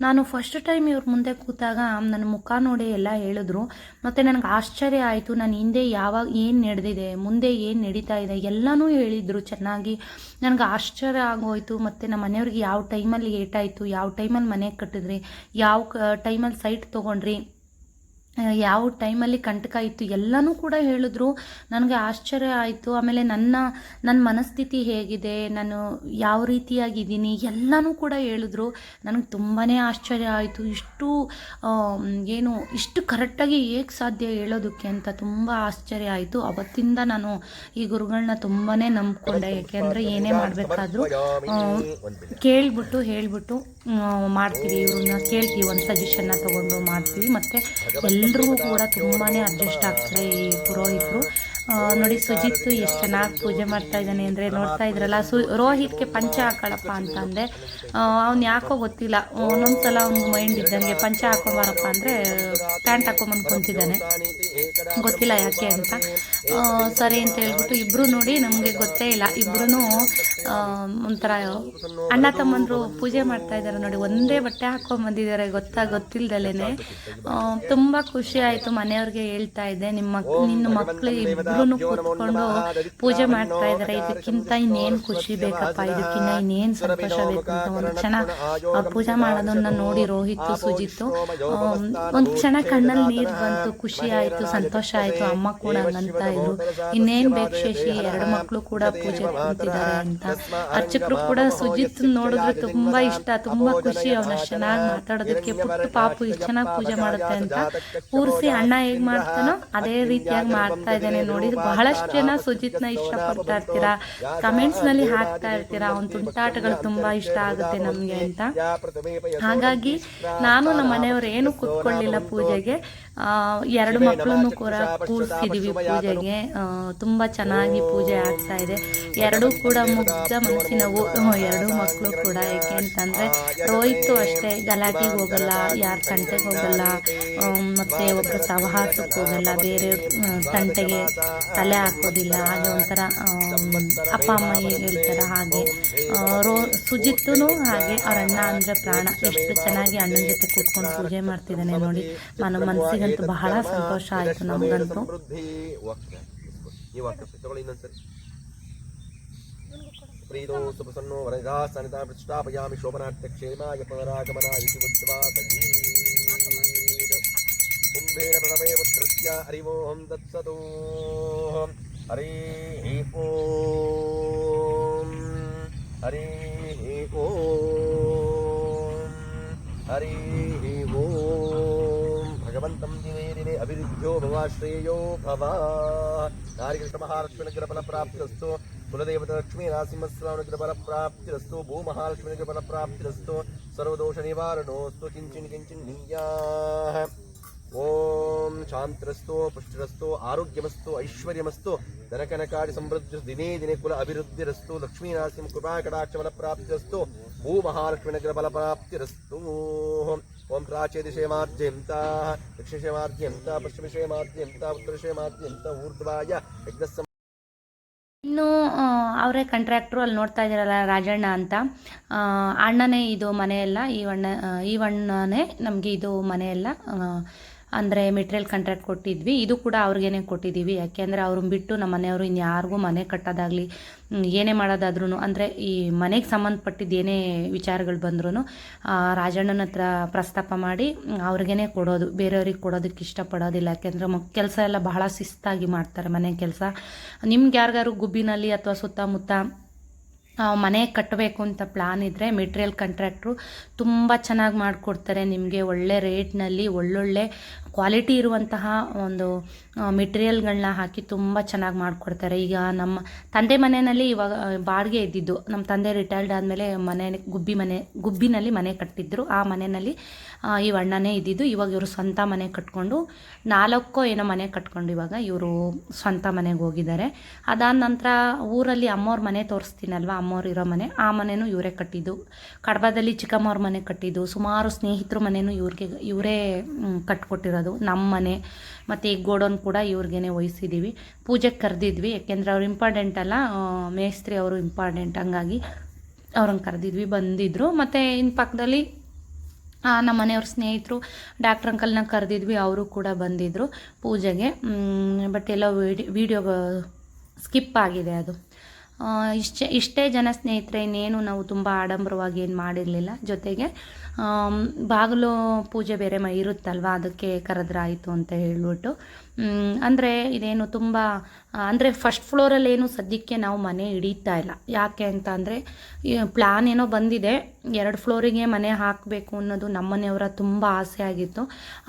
Speaker 1: ನಾನು ಫಸ್ಟ್ ಟೈಮ್ ಇವ್ರ ಮುಂದೆ ಕೂತಾಗ ನನ್ನ ಮುಖ ನೋಡಿ ಎಲ್ಲ ಹೇಳಿದ್ರು. ಮತ್ತು ನನಗೆ ಆಶ್ಚರ್ಯ ಆಯಿತು, ನಾನು ಹಿಂದೆ ಯಾವಾಗ ಏನು ನಡೆದಿದೆ, ಮುಂದೆ ಏನು ನಡೀತಾ ಇದೆ, ಎಲ್ಲನೂ ಹೇಳಿದರು ಚೆನ್ನಾಗಿ. ನನಗೆ ಆಶ್ಚರ್ಯ ಆಗೋಯ್ತು, ಮತ್ತು ನಮ್ಮ ಮನೆಯವ್ರಿಗೆ ಯಾವ ಟೈಮಲ್ಲಿ ಏಟಾಯಿತು, ಯಾವ ಟೈಮಲ್ಲಿ ಮನೆ ಕಟ್ಟಿದ್ರಿ, ಯಾವ ಟೈಮಲ್ಲಿ ಸೈಟ್ ತೊಗೊಂಡ್ರಿ ಯಾವ ಟೈಮಲ್ಲಿ ಕಂಟಕ ಇತ್ತು ಎಲ್ಲನೂ ಕೂಡ ಹೇಳಿದ್ರು. ನನಗೆ ಆಶ್ಚರ್ಯ ಆಯಿತು. ಆಮೇಲೆ ನನ್ನ ನನ್ನ ಮನಸ್ಥಿತಿ ಹೇಗಿದೆ ನಾನು ಯಾವ ರೀತಿಯಾಗಿದ್ದೀನಿ ಎಲ್ಲನೂ ಕೂಡ ಹೇಳಿದ್ರು. ನನಗೆ ತುಂಬಾ ಆಶ್ಚರ್ಯ ಆಯಿತು. ಇಷ್ಟು ಏನು ಇಷ್ಟು ಕರೆಕ್ಟಾಗಿ ಹೇಗೆ ಸಾಧ್ಯ ಹೇಳೋದಕ್ಕೆ ಅಂತ ತುಂಬ ಆಶ್ಚರ್ಯ ಆಯಿತು. ಅವತ್ತಿಂದ ನಾನು ಈ ಗುರುಗಳನ್ನ ತುಂಬಾ ನಂಬ್ಕೊಂಡೆ. ಯಾಕೆಂದರೆ ಏನೇ ಮಾಡಬೇಕಾದ್ರೂ ಕೇಳಿಬಿಟ್ಟು ಹೇಳಿಬಿಟ್ಟು ಮಾಡ್ತೀವಿ. ಇವ್ರನ್ನ ಕೇಳ್ತೀವಿ. ಒಂದು ಸಜೆಷನ್ನ ತೊಗೊಂಡು ಮಾಡ್ತೀವಿ. ಮತ್ತು ಎಲ್ರಿಗೂ ಕೂಡ ತುಂಬಾ ಅಡ್ಜಸ್ಟ್ ಆಗ್ತಾರೆ ಈ ಪುರೋಹಿತರು. ನೋಡಿ ಸುಜಿತ್ ಎಷ್ಟು ಚೆನ್ನಾಗಿ ಪೂಜೆ ಮಾಡ್ತಾ ಇದ್ದಾನೆ ಅಂದರೆ ನೋಡ್ತಾ ಇದ್ರಲ್ಲ. ಸು, ರೋಹಿತ್ಗೆ ಪಂಚ ಹಾಕೊಳ್ಳಪ್ಪ ಅಂತ ಅಂದೆ ಅವ್ನು ಯಾಕೋ ಗೊತ್ತಿಲ್ಲ. ಒಂದೊಂದ್ಸಲ ಅವ್ನ ಮೈಂಡ್ ಇದ್ದಂಗೆ ಪಂಚ ಹಾಕೊಂಬಾರಪ್ಪ ಅಂದರೆ, ಪ್ಯಾಂಟ್ ಹಾಕೊಂಬಂದು ಕುಂತಿದ್ದಾನೆ. ಗೊತ್ತಿಲ್ಲ ಯಾಕೆ ಅಂತ. ಸರಿ ಅಂತ ಹೇಳ್ಬಿಟ್ಟು ಇಬ್ಬರು ನೋಡಿ ನಮಗೆ ಗೊತ್ತೇ ಇಲ್ಲ. ಇಬ್ಬರೂ ಒಂಥರ ಅಣ್ಣ ತಮ್ಮಂದರು ಪೂಜೆ ಮಾಡ್ತಾ ಇದ್ದಾರೆ ನೋಡಿ. ಒಂದೇ ಬಟ್ಟೆ ಹಾಕೊಂಬಂದಿದ್ದಾರೆ ಗೊತ್ತಾ ಗೊತ್ತಿಲ್ದಲೇ ತುಂಬ ಖುಷಿ ಆಯಿತು ಮನೆಯವ್ರಿಗೆ ಹೇಳ್ತಾ ಇದ್ದೆ. ನಿಮ್ಮ ಮಕ್, ನಿನ್ನ ಮಕ್ಕಳು ಇಬ್ಬರೂ ಕೂತ್ಕೊಂಡು ಪೂಜೆ ಮಾಡ್ತಾ ಇದ್ದಾರೆ. ಇದಕ್ಕಿಂತ ಇನ್ನೇನು ಖುಷಿ ಬೇಕಪ್ಪ ಇದಕ್ಕಿಂತ ಇನ್ನೇನು ಸಂತೋಷ ಬೇಕು ಅಂತ ಒಂದು ಕ್ಷಣ. ಪೂಜೆ ಮಾಡೋದನ್ನ ನೋಡಿ ರೋಹಿತ್ ಸುಜಿತ್. ಒಂದು ಕ್ಷಣ ಕಣ್ಣಲ್ಲಿ ನೀರು ಬಂತು ಖುಷಿ ಆಯಿತು ಸಂತೋಷ ಆಯಿತು. ಅಮ್ಮ ಕೂಡ ಹಂಗಂತ ಇದ್ರು. ಇನ್ನೇನು ಬೇಕು ಶಶಿ? ಎರಡು ಮಕ್ಕಳು ಕೂಡ ಪೂಜೆ ಕೂತಿದ್ದಾರೆ ಅಂತ. ಅರ್ಚಕರು ಕೂಡ ಸುಜಿತ್ ನೋಡಿದ್ರೆ ತುಂಬಾ ಇಷ್ಟ. ತುಂಬಾ ಖುಷಿ. ಅವನ ಚೆನ್ನಾಗಿ ಮಾತಾಡೋದಕ್ಕೆ ಪುಟ್ಟ ಪಾಪು ಇಷ್ಟು ಚೆನ್ನಾಗಿ ಪೂಜೆ ಮಾಡುತ್ತೆ ಅಂತ. ಕೂರಿಸಿ ಅಣ್ಣ ಹೇಗ್ ಮಾಡ್ತಾನೋ ಅದೇ ರೀತಿಯಾಗಿ ಮಾಡ್ತಾ ಇದ್ದಾನೆ ನೋಡಿ. ಬಹಳಷ್ಟು ಜನ ಸುಜಿತ್ನ ಇಷ್ಟಪಡ್ತಾ ಇರ್ತೀರಾ? ಕಮೆಂಟ್ಸ್ನಲ್ಲಿ ಹಾಕ್ತಾ ಇರ್ತೀರಾ? ಅವನ ತುಂಟಾಟಗಳು ತುಂಬಾ ಇಷ್ಟ ಆಗುತ್ತೆ ನಮ್ಗೆ ಅಂತ. ಹಾಗಾಗಿ ನಾನು ನಮ್ಮ ಮನೆಯವರು ಏನು ಕೂತ್ಕೊಳ್ಳಿಲ್ಲ ಪೂಜೆಗೆ. ಎರಡು ಮಕ್ಕಳನ್ನು ಕೂಡ ಕೂರಿಸಿದೀವಿ ಪೂಜೆಗೆ. ತುಂಬ ಚೆನ್ನಾಗಿ ಪೂಜೆ ಆಗ್ತಾ ಇದೆ. ಎರಡೂ ಕೂಡ ಮುಗ್ಧ ಮನಸ್ಸಿನವು ಎರಡು ಮಕ್ಕಳು ಕೂಡ ಏಕೆ ಅಂತಂದರೆ ರೋಹಿತು ಅಷ್ಟೇ ಗಲಾಟೆಗೆ ಹೋಗಲ್ಲ ಯಾರ ತಂಟೆಗೆ ಹೋಗಲ್ಲ ಮತ್ತು ಮತ್ತೆ ಸವಹಾಸಕ್ಕೆ ಹೋಗಲ್ಲ ಬೇರೆ ತಂಟೆಗೆ ತಲೆ ಹಾಕೋದಿಲ್ಲ ಹಾಗೆ ಒಂಥರ ಅಪ್ಪ ಅಮ್ಮ ಹೇಗೆ ಹೇಳ್ತಾರೆ ಹಾಗೆ. ರೋ ಸುಜಿತ್ತೂ ಹಾಗೆ ಅವ್ರ ಅಣ್ಣ ಅಂದ್ರೆ ಪ್ರಾಣ. ಎಷ್ಟು ಚೆನ್ನಾಗಿ ಅಣ್ಣನ ಜೊತೆ ಕೂತ್ಕೊಂಡು ಪೂಜೆ ಮಾಡ್ತಿದ್ದಾನೆ ನೋಡಿ. ನನ್ನ ಮನಸ್ಸಿಗಂತೂ ಬಹಳ ಸಂತೋಷ ಆಯಿತು ನಮಗಂತೂ.
Speaker 2: ಪ್ರೀತೋ ಸುಪ್ರಸನ್ನೋ ವರದಾ ಸನಿತಾ ಪ್ರತಿಷ್ಠಾಪಯಾಮಿ ಕ್ಷೇಮಾಯ ಇತಿ ಉದ್ವಾ ಕುಂಭೇನ ಪ್ರಣವೇ ಹರಿ ಓಂ. ಹರಿ ಓಂ. ಹರಿ ಓಂ. ಭಗವಂತಂ ದಿನೇ ದಿನೇ ಅಭಿವೃದ್ಧೋ ಭವಾಶ್ರೇಯೋ ಭವ. ನಾರಿಕೃಷ್ಣ ಮಹಾಲಕ್ಷ್ಮೀನಗರ ಫಲ ಪ್ರಾಪ್ತಿರಸ್ತು ಕುಲದೇವತ ಲಕ್ಷ್ಮೀ ನರಸಿಂಹಸ್ವಾಮಿನಗರ ಫಲ ಪ್ರಾಪ್ತಿರಸ್ತು ಭೂ ಮಹಾಲಕ್ಷ್ಮೀನಗರ ಫಲ ಪ್ರಾಪ್ತಿರಸ್ತು ಸರ್ವದೋಷ ನಿವಾರಣೋಸ್ತು ಕಿಂಚಿನ್ ಕಿಂಚಿನ್ ನೀಯಾಃ ಓಂ ಶಾಂತಿರಸ್ತು, ಪುಷ್ಟಿರಸ್ತು, ಆರೋಗ್ಯಮಸ್ತು, ಐಶ್ವರ್ಯಮಸ್ತು. ದನಕನಕಾಡಿ ಸಮೃದ್ಧಿ ದಿನೇ ದಿನೇ ಕುಲ ಅಭಿವೃದ್ಧಿರಸ್ತು. ಲಕ್ಷ್ಮೀನಾಸಿಂ ಕೃಪಾ ಕಟಾಕ್ಷ ಬಲ ಪ್ರಾಪ್ತಿರಸ್ತು ಭೂ ಮಹಾಲಕ್ಷ್ಮೀ ನಗರ ಬಲ ಪ್ರಾಪ್ತಿರಸ್ತು ಓಂ ಪ್ರಾಚೇದಿಶೇಮಾದ್ಯಂತ ದಕ್ಷಿಣೇಶೇಮಾದ್ಯಂತ ಪಶ್ಚಿಮಶೇಮಾದ್ಯಂತ ಉತ್ತರಶೇಮಾದ್ಯಂತ ಊರ್ಧ್ವಾಯ ಯಜ್ಞ
Speaker 1: ಇನ್ನು ಅವರೇ ಕಾಂಟ್ರಾಕ್ಟ್ರು ಅಲ್ಲಿ ನೋಡ್ತಾ ಇದ್ದೀರಲ್ಲ ರಾಜಣ್ಣ ಅಂತ. ಅಣ್ಣನೇ ಇದು ಮನೆಯೆಲ್ಲ, ಈ ಅಣ್ಣ ಈ ಅಣ್ಣನೇ ನಮಗೆ ಇದು ಮನೆಯೆಲ್ಲ ಅಂದರೆ ಮೆಟೀರಿಯಲ್ ಕಾಂಟ್ರಾಕ್ಟ್ ಕೊಟ್ಟಿದ್ವಿ. ಇದು ಕೂಡ ಅವ್ರಿಗೇನೆ ಕೊಟ್ಟಿದ್ದೀವಿ. ಯಾಕೆಂದರೆ ಅವ್ರನ್ನ ಬಿಟ್ಟು ನಮ್ಮ ಮನೆಯವರು ಇನ್ಯಾರಿಗೂ ಮನೆ ಕಟ್ಟೋದಾಗಲಿ ಏನೇ ಮಾಡೋದಾದ್ರೂ ಅಂದರೆ ಈ ಮನೆಗೆ ಸಂಬಂಧಪಟ್ಟಿದ್ದು ಏನೇ ವಿಚಾರಗಳು ಬಂದ್ರೂ ರಾಜಣ್ಣನ ಹತ್ರ ಪ್ರಸ್ತಾಪ ಮಾಡಿ ಅವ್ರಿಗೇನೆ ಕೊಡೋದು. ಬೇರೆಯವ್ರಿಗೆ ಕೊಡೋದಕ್ಕೆ ಇಷ್ಟಪಡೋದಿಲ್ಲ. ಯಾಕೆಂದರೆ ಮ ಕೆಲಸ ಎಲ್ಲ ಬಹಳ ಶಿಸ್ತಾಗಿ ಮಾಡ್ತಾರೆ ಮನೆ ಕೆಲಸ. ನಿಮ್ಗೆ ಯಾರಿಗಾರು ಗುಬ್ಬಿನಲ್ಲಿ ಅಥವಾ ಸುತ್ತಮುತ್ತ ಮನೆ ಕಟ್ಟಬೇಕು ಅಂತ ಪ್ಲಾನ್ ಇದ್ದರೆ ಮೆಟೀರಿಯಲ್ ಕಾಂಟ್ರಾಕ್ಟ್ರು ತುಂಬ ಚೆನ್ನಾಗಿ ಮಾಡಿಕೊಡ್ತಾರೆ. ನಿಮಗೆ ಒಳ್ಳೆ ರೇಟ್ನಲ್ಲಿ ಒಳ್ಳೊಳ್ಳೆ ಕ್ವಾಲಿಟಿ ಇರುವಂತಹ ಒಂದು ಮೆಟೀರಿಯಲ್ಗಳನ್ನ ಹಾಕಿ ತುಂಬ ಚೆನ್ನಾಗಿ ಮಾಡಿಕೊಡ್ತಾರೆ. ಈಗ ನಮ್ಮ ತಂದೆ ಮನೆಯಲ್ಲಿ ಇವಾಗ ಬಾಡಿಗೆ ಇದ್ದಿದ್ದು ನಮ್ಮ ತಂದೆ ರಿಟೈರ್ಡ್ ಆದಮೇಲೆ ಮನೆ, ಗುಬ್ಬಿ ಮನೆ, ಗುಬ್ಬಿನಲ್ಲಿ ಮನೆ ಕಟ್ಟಿದ್ರು. ಆ ಮನೆಯಲ್ಲಿ ಈ ಅಣ್ಣನೇ ಇದ್ದಿದ್ದು. ಇವಾಗ ಇವರು ಸ್ವಂತ ಮನೆ ಕಟ್ಕೊಂಡು, ನಾಲ್ಕೋ ಏನೋ ಮನೆ ಕಟ್ಕೊಂಡು ಇವಾಗ ಇವರು ಸ್ವಂತ ಮನೆಗೆ ಹೋಗಿದ್ದಾರೆ. ಅದಾದ ನಂತರ ಊರಲ್ಲಿ ಅಮ್ಮವ್ರ ಮನೆ ತೋರಿಸ್ತೀನಲ್ವ? ಅಮ್ಮವ್ರು ಇರೋ ಮನೆ. ಆ ಮನೆಯೂ ಇವರೇ ಕಟ್ಟಿದ್ದು. ಕಡಬದಲ್ಲಿ ಚಿಕ್ಕಮ್ಮವ್ರ ಮನೆ ಕಟ್ಟಿದ್ದು. ಸುಮಾರು ಸ್ನೇಹಿತರ ಮನೆಯೂ ಇವ್ರಿಗೆ, ಇವರೇ ಕಟ್ಕೊಟ್ಟಿರೋದು. ನಮ್ಮ ಮನೆ ಮತ್ತು ಈ ಗೋಡೌನ್ ಕೂಡ ಇವ್ರಿಗೇನೆ ವಹಿಸಿದ್ದೀವಿ ಪೂಜೆಗೆ ಕರೆದಿದ್ವಿ. ಯಾಕೆಂದರೆ ಅವ್ರು ಇಂಪಾರ್ಟೆಂಟ್ ಅಲ್ಲ. ಮೇಸ್ತ್ರಿ ಅವರು ಇಂಪಾರ್ಟೆಂಟ್ ಹಂಗಾಗಿ ಅವ್ರನ್ನ ಕರೆದಿದ್ವಿ ಬಂದಿದ್ದರು ಮತ್ತು ಇನ್ನು ಪಕ್ಕದಲ್ಲಿ ನಮ್ಮ ಮನೆಯವ್ರ ಸ್ನೇಹಿತರು ಡಾಕ್ಟ್ರ್ ಅಂಕಲ್ನ ಕರೆದಿದ್ವಿ. ಅವರು ಕೂಡ ಬಂದಿದ್ದರು ಪೂಜೆಗೆ. ಬಟ್ ಎಲ್ಲ ವಿಡಿ ವಿಡಿಯೋ ಸ್ಕಿಪ್ ಆಗಿದೆ ಅದು. ಇಷ್ಟೇ ಇಷ್ಟೇ ಜನ ಸ್ನೇಹಿತರೆ, ಇನ್ನೇನು ನಾವು ತುಂಬ ಆಡಂಬರವಾಗಿ ಏನು ಮಾಡಿರಲಿಲ್ಲ. ಜೊತೆಗೆ ಬಾಗಿಲು ಪೂಜೆ ಬೇರೆ ಮೈ, ಇರುತ್ತಲ್ವ? ಅದಕ್ಕೆ ಕರೆದ್ರಾಯಿತು ಅಂತ ಹೇಳ್ಬಿಟ್ಟು. ಅಂದರೆ ಇದೇನು ತುಂಬ ಅಂದರೆ ಫಸ್ಟ್ ಫ್ಲೋರಲ್ಲಿ ಏನು ಸದ್ಯಕ್ಕೆ ನಾವು ಮನೆ ಹಿಡಿತಾ ಇಲ್ಲ. ಯಾಕೆ ಅಂತ ಅಂದರೆ ಪ್ಲ್ಯಾನ್ ಏನೋ ಬಂದಿದೆ, ಎರಡು ಫ್ಲೋರಿಗೆ ಮನೆ ಹಾಕಬೇಕು ಅನ್ನೋದು ನಮ್ಮನೆಯವರ ತುಂಬ ಆಸೆ ಆಗಿತ್ತು.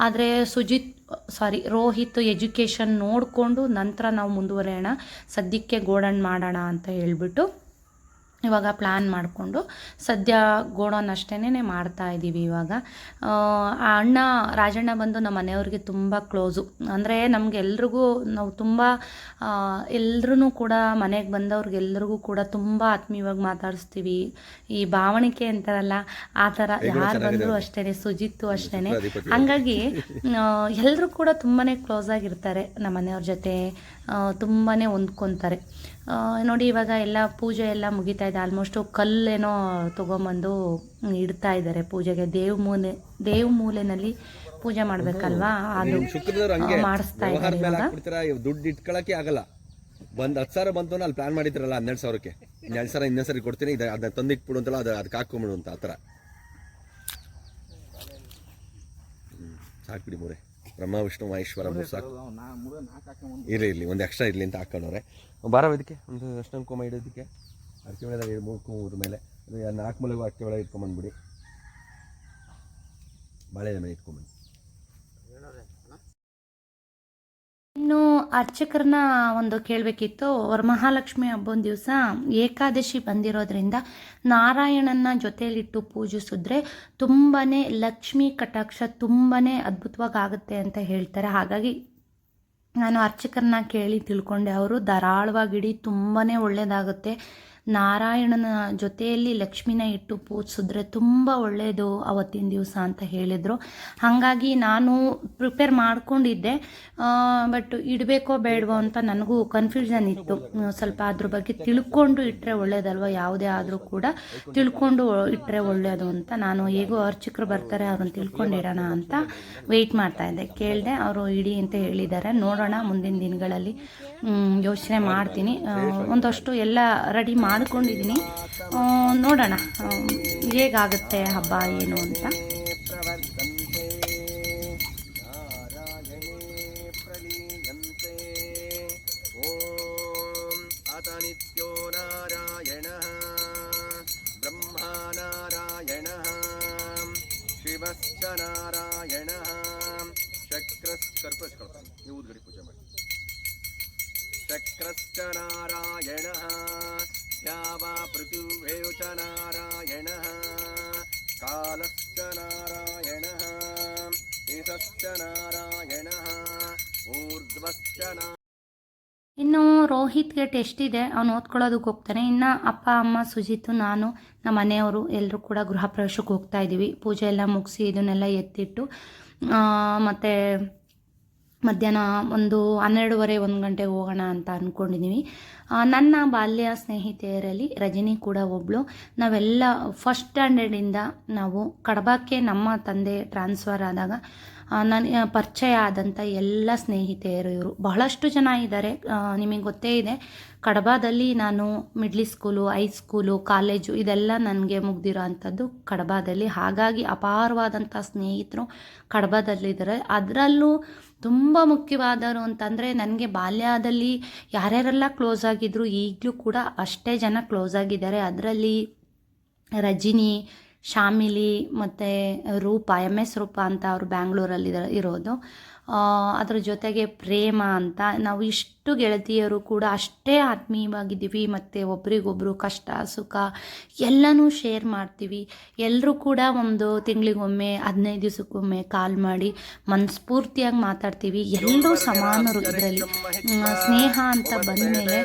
Speaker 1: ಆದರೆ ಸುಜಿತ್ ಸಾರಿ ರೋಹಿತ್ ಎಜುಕೇಷನ್ ನೋಡಿಕೊಂಡು ನಂತರ ನಾವು ಮುಂದುವರೆಯೋಣ, ಸದ್ಯಕ್ಕೆ ಗೋಡನ್ ಮಾಡೋಣ ಅಂತ ಹೇಳ್ಬಿಟ್ಟು ಇವಾಗ ಪ್ಲ್ಯಾನ್ ಮಾಡಿಕೊಂಡು ಸದ್ಯ ಗೋಡನ್ ಅಷ್ಟೇನೆ ಮಾಡ್ತಾ ಇದ್ದೀವಿ ಇವಾಗ. ಆ ಅಣ್ಣ ರಾಜಣ್ಣ ಬಂದು ನಮ್ಮ ಮನೆಯವ್ರಿಗೆ ತುಂಬ ಕ್ಲೋಸು ಅಂದರೆ ನಮ್ಗೆ ಎಲ್ರಿಗೂ ನಾವು ತುಂಬ ಎಲ್ಲರೂ ಕೂಡ ಮನೆಗೆ ಬಂದವ್ರಿಗೆಲ್ರಿಗೂ ಕೂಡ ತುಂಬ ಆತ್ಮೀಯವಾಗಿ ಮಾತಾಡಿಸ್ತೀವಿ. ಈ ಭಾವಣಿಕೆ ಅಂತಾರಲ್ಲ ಆ ಥರ ಯಾರು ಬಂದರೂ ಅಷ್ಟೇ ಸುಜಿತ್ತು ಅಷ್ಟೇ ಹಂಗಾಗಿ ಎಲ್ಲರೂ ಕೂಡ ತುಂಬಾ ಕ್ಲೋಸ್ ಆಗಿರ್ತಾರೆ ನಮ್ಮ ಮನೆಯವ್ರ ಜೊತೆ ತುಂಬಾ ಹೊಂದ್ಕೊತಾರೆ. ನೋಡಿ ಇವಾಗ ಎಲ್ಲ ಪೂಜೆ ಎಲ್ಲ ಮುಗಿತಾ ಇದೆ. ಆಲ್ಮೋಸ್ಟು ಕಲ್ಲೇನೋ ತೊಗೊಂಬಂದು ಇಡ್ತಾ ಇದ್ದಾರೆ ಪೂಜೆಗೆ. ದೇವ್ ಮೂಲೆ ದೇವ್ ಮೂಲೆನಲ್ಲಿ ಪೂಜೆ ಮಾಡ್ಬೇಕಲ್ವಾ? ಅದು ಮಾಡಿಸ್ತಾ ಇದ್ದಾರೆ
Speaker 3: ದುಡ್ಡು ಇಟ್ಕೊಳಕ್ಕೆ ಆಗಲ್ಲ. ಒಂದ್ ಹತ್ತು ಸಾವಿರ ಬಂತು ಅಲ್ಲಿ ಪ್ಲಾನ್ ಮಾಡಿದ್ರಲ್ಲ ಹನ್ನೆರಡು ಸಾವಿರಕ್ಕೆ. ಎರಡು ಸಾವಿರ ಇನ್ನೊಂದು ಸರಿ ಕೊಡ್ತೀನಿ. ಇದು ಅದನ್ನ ತಂದಿಟ್ಬಿಡು ಅಂತಲ್ಲ ಅದು ಅದಕ್ಕೆ ಹಾಕೊಂಬಿಡು ಅಂತ ಆ ಥರ. ಸಾಕ್ಬಿಡಿ ಮೂರೆ. ಬ್ರಹ್ಮ ವಿಷ್ಣು ಮಹೇಶ್ವರ ಇರ್ಲಿ ಇರಲಿ ಇರಲಿ ಒಂದು ಎಕ್ಸ್ಟ್ರಾ ಇರಲಿ ಅಂತ ಹಾಕೊಂಡವ್ರೆ. ಬಾರೋ ಇದಕ್ಕೆ ಒಂದು ಅಷ್ಟೊಂದು ಕೋಮ ಇಡೋದಕ್ಕೆ. ಅಡಿಕೆ ಬೆಳೆ ಮೂರು ಮೂರು ಮೇಲೆ. ಅದು ಯಾ- ನಾಲ್ಕು ಮೂಲೆಗೂ ಅಡಿಕೆ ಬೆಳೆ ಇಟ್ಕೊಂಬಂದ್ಬಿಡಿ ಬಾಳೆ ಮೇಲೆ ಇಟ್ಕೊಂಬಂದು
Speaker 1: ಇನ್ನು ಅರ್ಚಕರನ್ನ ಒಂದು ಕೇಳಬೇಕಿತ್ತು. ವರಮಹಾಲಕ್ಷ್ಮಿ ಹಬ್ಬದ ದಿವಸ ಏಕಾದಶಿ ಬಂದಿರೋದ್ರಿಂದ ನಾರಾಯಣನ ಜೊತೆಯಲ್ಲಿಟ್ಟು ಪೂಜಿಸಿದ್ರೆ ತುಂಬಾ ಲಕ್ಷ್ಮಿ ಕಟಾಕ್ಷ ತುಂಬಾ ಅದ್ಭುತವಾಗಿ ಆಗುತ್ತೆ ಅಂತ ಹೇಳ್ತಾರೆ. ಹಾಗಾಗಿ ನಾನು ಅರ್ಚಕರನ್ನ ಕೇಳಿ ತಿಳ್ಕೊಂಡೆ. ಅವರು ಧಾರಾಳವಾಗಿಡಿ ತುಂಬಾ ಒಳ್ಳೆಯದಾಗುತ್ತೆ ನಾರಾಯಣನ ಜೊತೆಯಲ್ಲಿ ಲಕ್ಷ್ಮಿನ ಇಟ್ಟು ಪೂಜಿಸಿದ್ರೆ ತುಂಬ ಒಳ್ಳೆಯದು ಅವತ್ತಿನ ದಿವಸ ಅಂತ ಹೇಳಿದರು. ಹಾಗಾಗಿ ನಾನು ಪ್ರಿಪೇರ್ ಮಾಡ್ಕೊಂಡಿದ್ದೆ. ಬಟ್ ಇಡಬೇಕೋ ಬೇಡವೋ ಅಂತ ನನಗೂ ಕನ್ಫ್ಯೂಷನ್ ಇತ್ತು. ಸ್ವಲ್ಪ ಅದ್ರ ಬಗ್ಗೆ ತಿಳ್ಕೊಂಡು ಇಟ್ಟರೆ ಒಳ್ಳೇದಲ್ವ? ಯಾವುದೇ ಆದರೂ ಕೂಡ ತಿಳ್ಕೊಂಡು ಇಟ್ಟರೆ ಒಳ್ಳೆಯದು ಅಂತ ನಾನು ಹೇಗೋ ಅರ್ಚಕರು ಬರ್ತಾರೆ, ಅವ್ರನ್ನ ತಿಳ್ಕೊಂಡಿರೋಣ ಅಂತ ವೆಯ್ಟ್ ಮಾಡ್ತಾ ಇದ್ದೆ. ಕೇಳಿದೆ, ಅವರು ಇಡಿ ಅಂತ ಹೇಳಿದ್ದಾರೆ. ನೋಡೋಣ ಮುಂದಿನ ದಿನಗಳಲ್ಲಿ ಯೋಚನೆ ಮಾಡ್ತೀನಿ. ಒಂದಷ್ಟು ಎಲ್ಲ ರೆಡಿ ಮಾಡ್ಕೊಂಡಿದ್ದೀನಿ. ನೋಡೋಣ. ಹೇಗಾಗುತ್ತೆ ಹಬ್ಬ ಏನು ಅಂತ.
Speaker 2: ನಾರಾಯಣ ಪ್ರಲೀಯಂತೆ ಓಂ ಅತ ನೀವು ನಾರಾಯಣ ಪೂಜೆ नारायणः ಚಕ್ರಶ್ಚ ನಾರಾಯಣ च नारायणः ಕಾಲಶ್ಚ ನಾರಾಯಣ ಈಶಶ್ಚ ನಾರಾಯಣ ಊರ್ಧ್ವಶ್ಚ ನಾ
Speaker 1: ಇನ್ನು ರೋಹಿತ್ಗೆ ಟೆಸ್ಟ್ ಇದೆ, ಅವನು ಓದ್ಕೊಳ್ಳೋದಕ್ಕೆ ಹೋಗ್ತಾನೆ ಇನ್ನು ಅಪ್ಪ, ಅಮ್ಮ, ಸುಜಿತು, ನಾನು, ನಮ್ಮ ಮನೆಯವರು ಎಲ್ಲರೂ ಕೂಡ ಗೃಹ ಪ್ರವೇಶಕ್ಕೆ ಹೋಗ್ತಾ ಇದ್ದೀವಿ. ಪೂಜೆ ಎಲ್ಲ ಮುಗಿಸಿ ಇದನ್ನೆಲ್ಲ ಎತ್ತಿಟ್ಟು ಮತ್ತು ಮಧ್ಯಾಹ್ನ ಒಂದು ಹನ್ನೆರಡುವರೆ, ಒಂದು ಗಂಟೆಗೆ ಹೋಗೋಣ ಅಂತ ಅಂದ್ಕೊಂಡಿದ್ದೀವಿ ನನ್ನ ಬಾಲ್ಯ ಸ್ನೇಹಿತೆಯರಲ್ಲಿ ರಜನಿ ಕೂಡ ಒಬ್ಬಳು ನಾವೆಲ್ಲ ಫಸ್ಟ್ ಸ್ಟ್ಯಾಂಡರ್ಡಿಂದ ನಾವು ಕಡಬಕ್ಕೆ ನಮ್ಮ ತಂದೆ ಟ್ರಾನ್ಸ್ಫರ್ ಆದಾಗ ನನ್ನ ಪರಿಚಯ ಆದಂಥ ಎಲ್ಲ ಸ್ನೇಹಿತೆಯರು ಇವರು. ಬಹಳಷ್ಟು ಜನ ಇದ್ದಾರೆ ನಿಮಗೆ ಗೊತ್ತೇ ಇದೆ. ಕಡಬದಲ್ಲಿ ನಾನು ಮಿಡ್ಲಿ ಸ್ಕೂಲು ಹೈಸ್ಕೂಲು ಕಾಲೇಜು ಇದೆಲ್ಲ ನನಗೆ ಮುಗ್ದಿರೋ ಅಂಥದ್ದು ಕಡಬದಲ್ಲಿ. ಹಾಗಾಗಿ ಅಪಾರವಾದಂಥ ಸ್ನೇಹಿತರು ಕಡಬದಲ್ಲಿದ್ದಾರೆ. ಅದರಲ್ಲೂ ತುಂಬ ಮುಖ್ಯವಾದರು ಅಂತಂದರೆ ನನಗೆ ಬಾಲ್ಯದಲ್ಲಿ ಯಾರ್ಯಾರೆಲ್ಲ ಕ್ಲೋಸ್ ಆಗಿದ್ರು ಈಗಲೂ ಕೂಡ ಅಷ್ಟೇ ಜನ ಕ್ಲೋಸ್ ಆಗಿದ್ದಾರೆ. ಅದರಲ್ಲಿ ರಜಿನಿ, ಶಾಮಿಲಿ ಮತ್ತು ರೂಪ ಎಂ ಎಸ್ ರೂಪ ಅಂತ ಅವರು ಬ್ಯಾಂಗ್ಳೂರಲ್ಲಿ ಇರೋದು. ಅದ್ರ ಜೊತೆಗೆ ಪ್ರೇಮ ಅಂತ ನಾವು ಇಷ್ಟು ಗೆಳತಿಯರು ಕೂಡ ಅಷ್ಟೇ ಆತ್ಮೀಯವಾಗಿದ್ದೀವಿ ಮತ್ತು ಒಬ್ರಿಗೊಬ್ರು ಕಷ್ಟ ಸುಖ ಎಲ್ಲನೂ ಶೇರ್ ಮಾಡ್ತೀವಿ. ಎಲ್ಲರೂ ಕೂಡ ಒಂದು ತಿಂಗಳಿಗೊಮ್ಮೆ ಹದಿನೈದು ದಿವಸಕ್ಕೊಮ್ಮೆ ಕಾಲ್ ಮಾಡಿ ಮನಸ್ಫೂರ್ತಿಯಾಗಿ ಮಾತಾಡ್ತೀವಿ. ಎಲ್ಲರೂ ಸಮಾನರು ಇದರಲ್ಲಿ. ಸ್ನೇಹ ಅಂತ ಬಂದ ಮೇಲೆ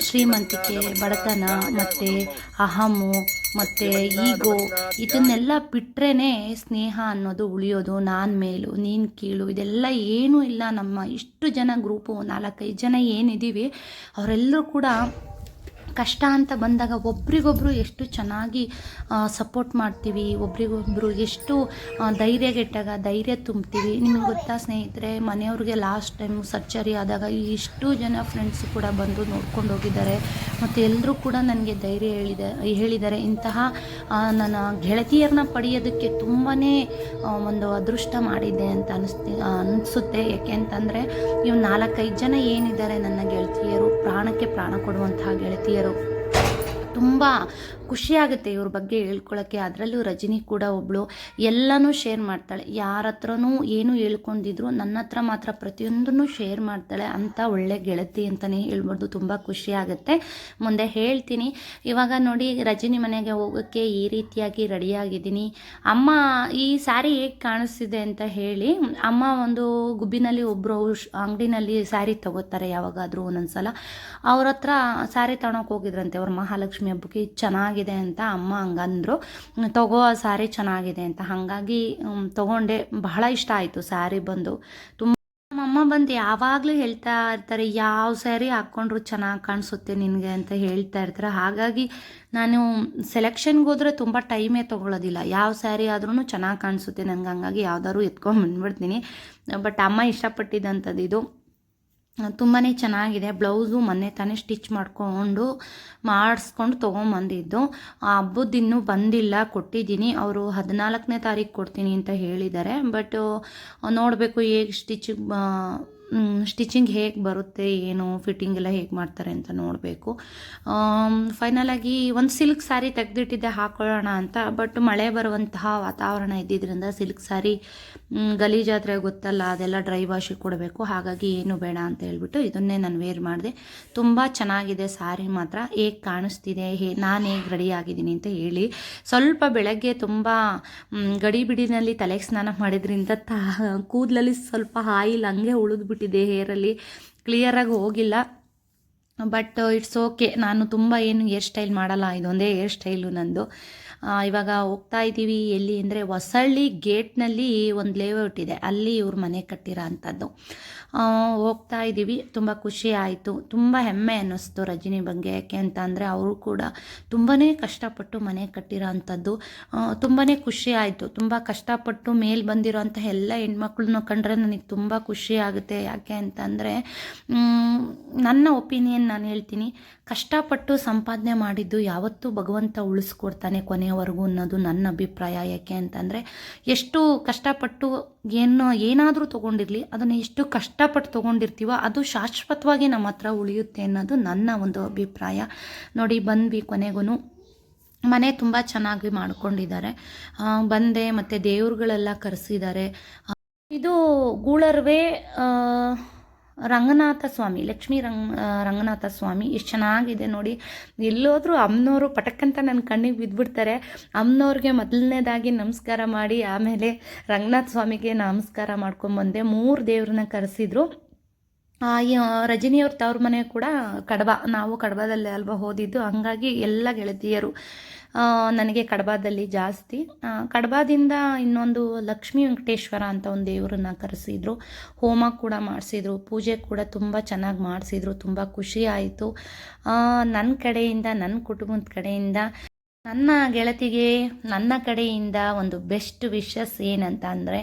Speaker 1: ಶ್ರೀಮಂತಿಕೆ ಬಡತನ ಮತ್ತು ಅಹಮು ಮತ್ತು ಈಗೋ ಇದನ್ನೆಲ್ಲ ಬಿಟ್ಟರೇ ಸ್ನೇಹ ಅನ್ನೋದು ಉಳಿಯೋದು. ನಾನು ಮೇಲು ನೀನು ಕೀಳು ಇದೆಲ್ಲ ಏನೂ ಇಲ್ಲ ನಮ್ಮ ಇಷ್ಟು ಜನ ಗ್ರೂಪು ನಾಲ್ಕೈದು ಜನ ಏನಿದ್ದೀವಿ ಅವರೆಲ್ಲರೂ ಕೂಡ ಕಷ್ಟ ಅಂತ ಬಂದಾಗ ಒಬ್ರಿಗೊಬ್ರು ಎಷ್ಟು ಚೆನ್ನಾಗಿ ಸಪೋರ್ಟ್ ಮಾಡ್ತೀವಿ, ಒಬ್ರಿಗೊಬ್ರು ಎಷ್ಟು ಧೈರ್ಯಗೆಟ್ಟಾಗ ಧೈರ್ಯ ತುಂಬ್ತೀವಿ. ನಿಮಗೆ ಗೊತ್ತಾ ಸ್ನೇಹಿತರೆ, ಮನೆಯವ್ರಿಗೆ ಲಾಸ್ಟ್ ಟೈಮ್ ಸರ್ಜರಿ ಆದಾಗ ಇಷ್ಟು ಜನ ಫ್ರೆಂಡ್ಸ್ ಕೂಡ ಬಂದು ನೋಡ್ಕೊಂಡು ಹೋಗಿದ್ದಾರೆ. ಮತ್ತು ಎಲ್ಲರೂ ಕೂಡ ನನಗೆ ಧೈರ್ಯ ಹೇಳಿದೆ, ಹೇಳಿದ್ದಾರೆ. ಇಂತಹ ನನ್ನ ಗೆಳತಿಯರನ್ನ ಪಡೆಯೋದಕ್ಕೆ ತುಂಬಾ ಒಂದು ಅದೃಷ್ಟ ಮಾಡಿದ್ದೆ ಅಂತ ಅನಿಸ್ತಿ ಅನಿಸುತ್ತೆ. ಯಾಕೆ ಅಂತಂದರೆ ಇವು ನಾಲ್ಕೈದು ಜನ ಏನಿದ್ದಾರೆ ನನ್ನ ಗೆಳತಿಯರು, ಪ್ರಾಣಕ್ಕೆ ಪ್ರಾಣ ಕೊಡುವಂತಹ ಗೆಳತಿಯರು. করো ತುಂಬ ಖುಷಿಯಾಗುತ್ತೆ ಇವ್ರ ಬಗ್ಗೆ ಹೇಳ್ಕೊಳ್ಳೋಕ್ಕೆ ಅದರಲ್ಲೂ ರಜನಿ ಕೂಡ ಒಬ್ಬಳು ಎಲ್ಲನೂ ಶೇರ್ ಮಾಡ್ತಾಳೆ. ಯಾರ ಹತ್ರನೂ ಏನು ಹೇಳ್ಕೊಂಡಿದ್ರು ನನ್ನ ಹತ್ರ ಮಾತ್ರ ಪ್ರತಿಯೊಂದನ್ನು ಶೇರ್ ಮಾಡ್ತಾಳೆ. ಅಂತ ಒಳ್ಳೆ ಗೆಳತಿ ಅಂತಲೇ ಹೇಳ್ಬೋದು. ತುಂಬ ಖುಷಿಯಾಗುತ್ತೆ. ಮುಂದೆ ಹೇಳ್ತೀನಿ. ಇವಾಗ ನೋಡಿ ರಜನಿ ಮನೆಗೆ ಹೋಗೋಕ್ಕೆ ಈ ರೀತಿಯಾಗಿ ರೆಡಿಯಾಗಿದ್ದೀನಿ ಅಮ್ಮ ಈ ಸ್ಯಾರಿ ಹೇಗೆ ಕಾಣಿಸ್ತಿದೆ ಅಂತ ಹೇಳಿ, ಅಮ್ಮ ಒಂದು ಗುಬ್ಬಿನಲ್ಲಿ ಒಬ್ಬರು ಅಂಗಡಿನಲ್ಲಿ ಸ್ಯಾರಿ ತಗೋತಾರೆ ಯಾವಾಗಾದರೂ ಒಂದೊಂದು ಸಲ ಅವ್ರ ಹತ್ರ ಸ್ಯಾರಿ ತಗೊಳಕ್ಕೆ ಹೋಗಿದ್ರಂತೆ. ಅವ್ರ ಮಹಾಲಕ್ಷ್ಮಿ ಹಬ್ಬಕ್ಕೆ ಇದು ಚೆನ್ನಾಗಿದೆ ಅಂತ ಅಮ್ಮ ಹಂಗಂದ್ರು, ತಗೋ ಆ ಸ್ಯಾರಿ ಚೆನ್ನಾಗಿದೆ ಅಂತ. ಹಾಗಾಗಿ ತಗೊಂಡೆ. ಬಹಳ ಇಷ್ಟ ಆಯಿತು ಸ್ಯಾರಿ ಬಂದು. ತುಂಬ ನಮ್ಮಮ್ಮ ಬಂದು ಯಾವಾಗಲೂ ಹೇಳ್ತಾ ಇರ್ತಾರೆ, ಯಾವ ಸ್ಯಾರಿ ಹಾಕ್ಕೊಂಡ್ರು ಚೆನ್ನಾಗಿ ಕಾಣಿಸುತ್ತೆ ನಿನಗೆ? ಅಂತ ಹೇಳ್ತಾ ಇರ್ತಾರೆ. ಹಾಗಾಗಿ ನಾನು ಸೆಲೆಕ್ಷನ್ಗೆ ಹೋದ್ರೆ ತುಂಬ ಟೈಮೇ ತೊಗೊಳ್ಳೋದಿಲ್ಲ ಯಾವ ಸ್ಯಾರಿ ಆದ್ರೂ ಚೆನ್ನಾಗಿ ಕಾಣಿಸುತ್ತೆ. ನನಗೆ ಹಂಗಾಗಿ ಯಾವ್ದಾದ್ರು ಎತ್ಕೊಂಡು ಬಂದ್ಬಿಡ್ತೀನಿ. ಬಟ್ ಅಮ್ಮ ಇಷ್ಟಪಟ್ಟಿದ್ದಂಥದ್ದು ಇದು. ತುಂಬಾ ಚೆನ್ನಾಗಿದೆ. ಬ್ಲೌಸು ಮೊನ್ನೆ ತಾನೇ ಸ್ಟಿಚ್ ಮಾಡಿಕೊಂಡು, ಮಾಡಿಸ್ಕೊಂಡು ತೊಗೊಂಬಂದಿದ್ದು. ಆ ಹಬ್ಬದ ಇನ್ನೂ ಬಂದಿಲ್ಲ, ಕೊಟ್ಟಿದ್ದೀನಿ. ಅವರು ಹದಿನಾಲ್ಕನೇ ತಾರೀಕು ಕೊಡ್ತೀನಿ ಅಂತ ಹೇಳಿದ್ದಾರೆ. ಬಟ್, ನೋಡಬೇಕು ಹೇಗೆ ಸ್ಟಿಚಿಂಗ್ ಸ್ಟಿಚಿಂಗ್ ಹೇಗೆ ಬರುತ್ತೆ, ಏನು ಫಿಟ್ಟಿಂಗ್ ಎಲ್ಲ ಹೇಗೆ ಮಾಡ್ತಾರೆ ಅಂತ ನೋಡಬೇಕು. ಫೈನಲಾಗಿ ಒಂದು ಸಿಲ್ಕ್ ಸ್ಯಾರಿ ತೆಗೆದಿಟ್ಟಿದ್ದೆ ಹಾಕೊಳ್ಳೋಣ ಅಂತ ಬಟ್ ಮಳೆ ಬರುವಂತಹ ವಾತಾವರಣ ಇದ್ದಿದ್ದರಿಂದ ಸಿಲ್ಕ್ ಸ್ಯಾರಿ ಗಲೀಜಾದರೆ ಗೊತ್ತಲ್ಲ, ಅದೆಲ್ಲ ಡ್ರೈ ವಾಶಿಗೆ ಕೊಡಬೇಕು. ಹಾಗಾಗಿ ಏನು ಬೇಡ ಅಂತ ಹೇಳ್ಬಿಟ್ಟು ಇದನ್ನೇ ನಾನು ವೇರ್ ಮಾಡಿದೆ. ತುಂಬ ಚೆನ್ನಾಗಿದೆ ಸ್ಯಾರಿ ಮಾತ್ರ. ಹೇಗೆ ಕಾಣಿಸ್ತಿದೆ, ಹೇ, ನಾನು ಹೇಗೆ ರೆಡಿ ಆಗಿದ್ದೀನಿ ಅಂತ ಹೇಳಿ. ಸ್ವಲ್ಪ ಬೆಳಗ್ಗೆ ತುಂಬ ಗಡಿಬಿಡಿನಲ್ಲಿ ತಲೆಗೆ ಸ್ನಾನ ಮಾಡಿದ್ರಿಂದ ತಾ, ಕೂದಲಲ್ಲಿ ಸ್ವಲ್ಪ ಆಯಿಲ್ ಹಂಗೆ ಉಳಿದ್ಬಿಟ್ಟಿದೆ ಹೇರಲ್ಲಿ ಕ್ಲಿಯರಾಗಿ ಹೋಗಿಲ್ಲ. ಬಟ್ ಇಟ್ಸ್ ಓಕೆ ನಾನು ತುಂಬ ಏನು ಹೇರ್ ಸ್ಟೈಲ್ ಮಾಡಲ್ಲ. ಇದೊಂದೇ ಹೇರ್ ಸ್ಟೈಲು ನಂದು. ಇವಾಗ ಹೋಗ್ತಾ ಇದ್ದೀವಿ. ಎಲ್ಲಿ ಅಂದರೆ ಹೊಸಳ್ಳಿ ಗೇಟ್ನಲ್ಲಿ ಒಂದು ಲೇಔಟ್ ಇದೆ. ಅಲ್ಲಿ ಇವ್ರ ಮನೆ ಕಟ್ಟಿರೋ ಅಂಥದ್ದು. ಹೋಗ್ತಾ ಇದ್ದೀವಿ ತುಂಬ ಖುಷಿ ಆಯಿತು. ತುಂಬ ಹೆಮ್ಮೆ ಅನ್ನಿಸ್ತು ರಜನಿ ಬಗ್ಗೆ. ಯಾಕೆ ಅಂತ ಅಂದರೆ ಅವರು ಕೂಡ ತುಂಬಾ ಕಷ್ಟಪಟ್ಟು ಮನೆ ಕಟ್ಟಿರೋ ಅಂಥದ್ದು ತುಂಬಾ ಖುಷಿ ಆಯಿತು. ತುಂಬ ಕಷ್ಟಪಟ್ಟು ಮೇಲೆ ಬಂದಿರೋ ಅಂಥ ಎಲ್ಲ ಹೆಣ್ಮಕ್ಳನ್ನ ಕಂಡ್ರೆ ನನಗೆ ತುಂಬ ಖುಷಿ ಆಗುತ್ತೆ. ಯಾಕೆ ಅಂತಂದರೆ ನನ್ನ ಒಪಿನಿಯನ್ ನಾನು ಹೇಳ್ತೀನಿ. ಕಷ್ಟಪಟ್ಟು ಸಂಪಾದನೆ ಮಾಡಿದ್ದು ಯಾವತ್ತೂ ಭಗವಂತ ಉಳಿಸ್ಕೊಡ್ತಾನೆ ಕೊನೆಯವರೆಗೂ ಅನ್ನೋದು ನನ್ನ ಅಭಿಪ್ರಾಯ. ಯಾಕೆ ಅಂತಂದರೆ ಎಷ್ಟು ಕಷ್ಟಪಟ್ಟು ಏನು ಏನಾದರೂ ತೊಗೊಂಡಿರಲಿ, ಅದನ್ನು ಎಷ್ಟು ಕಷ್ಟಪಟ್ಟು ತೊಗೊಂಡಿರ್ತೀವೋ ಅದು ಶಾಶ್ವತವಾಗಿ ನಮ್ಮ ಹತ್ರ ಉಳಿಯುತ್ತೆ ಅನ್ನೋದು ನನ್ನ ಒಂದು ಅಭಿಪ್ರಾಯ. ನೋಡಿ, ಬಂದ್ವಿ ಕೊನೆಗೂ ಮನೆ ತುಂಬ ಚೆನ್ನಾಗಿ ಮಾಡ್ಕೊಂಡಿದ್ದಾರೆ. ಬಂದೆ, ಮತ್ತು ದೇವ್ರುಗಳೆಲ್ಲ ಕರೆಸಿದ್ದಾರೆ. ಇದು ಗೂಳರ್ವೇ ರಂಗನಾಥ ಸ್ವಾಮಿ, ಲಕ್ಷ್ಮೀ ರಂಗ ರಂಗನಾಥ ಸ್ವಾಮಿ ಎಷ್ಟು ಚೆನ್ನಾಗಿದೆ ನೋಡಿ. ಎಲ್ಲೋದ್ರೂ ಅಮ್ಮನವರು ಪಟಕ್ಕಂತ ನನ್ನ ಕಣ್ಣಿಗೆ ಬಿದ್ದುಬಿಡ್ತಾರೆ ಅಮ್ಮನವ್ರಿಗೆ ಮೊದಲನೇದಾಗಿ ನಮಸ್ಕಾರ ಮಾಡಿ, ಆಮೇಲೆ ರಂಗನಾಥ ಸ್ವಾಮಿಗೆ ನಮಸ್ಕಾರ ಮಾಡ್ಕೊಂಬಂದೆ. ಮೂರು ದೇವ್ರನ್ನ ಕರೆಸಿದ್ರು. ರಜನಿಯವ್ರ ತವ್ರ ಮನೆ ಕೂಡ ಕಡಬ. ನಾವು ಕಡಬದಲ್ಲೇ ಅಲ್ವಾ ಹೋದಿದ್ದು. ಹಂಗಾಗಿ ಎಲ್ಲ ಗೆಳತಿಯರು ನನಗೆ ಕಡಬದಲ್ಲಿ ಜಾಸ್ತಿ. ಕಡಬಾದಿಂದ ಇನ್ನೊಂದು ಲಕ್ಷ್ಮೀ ವೆಂಕಟೇಶ್ವರ ಅಂತ ಒಂದು ದೇವರನ್ನ ಕರೆಸಿದ್ರು. ಹೋಮ ಕೂಡ ಮಾಡಿಸಿದ್ರು. ಪೂಜೆ ಕೂಡ ತುಂಬ ಚೆನ್ನಾಗಿ ಮಾಡಿಸಿದ್ರು. ತುಂಬ ಖುಷಿ ಆಯಿತು. ನನ್ನ ಕಡೆಯಿಂದ ನನ್ನ ಕುಟುಂಬದ ಕಡೆಯಿಂದ ನನ್ನ ಗೆಳತಿಗೆ ನನ್ನ ಕಡೆಯಿಂದ ಒಂದು ಬೆಸ್ಟ್ ವಿಶಸ್ ಏನಂತ ಅಂದರೆ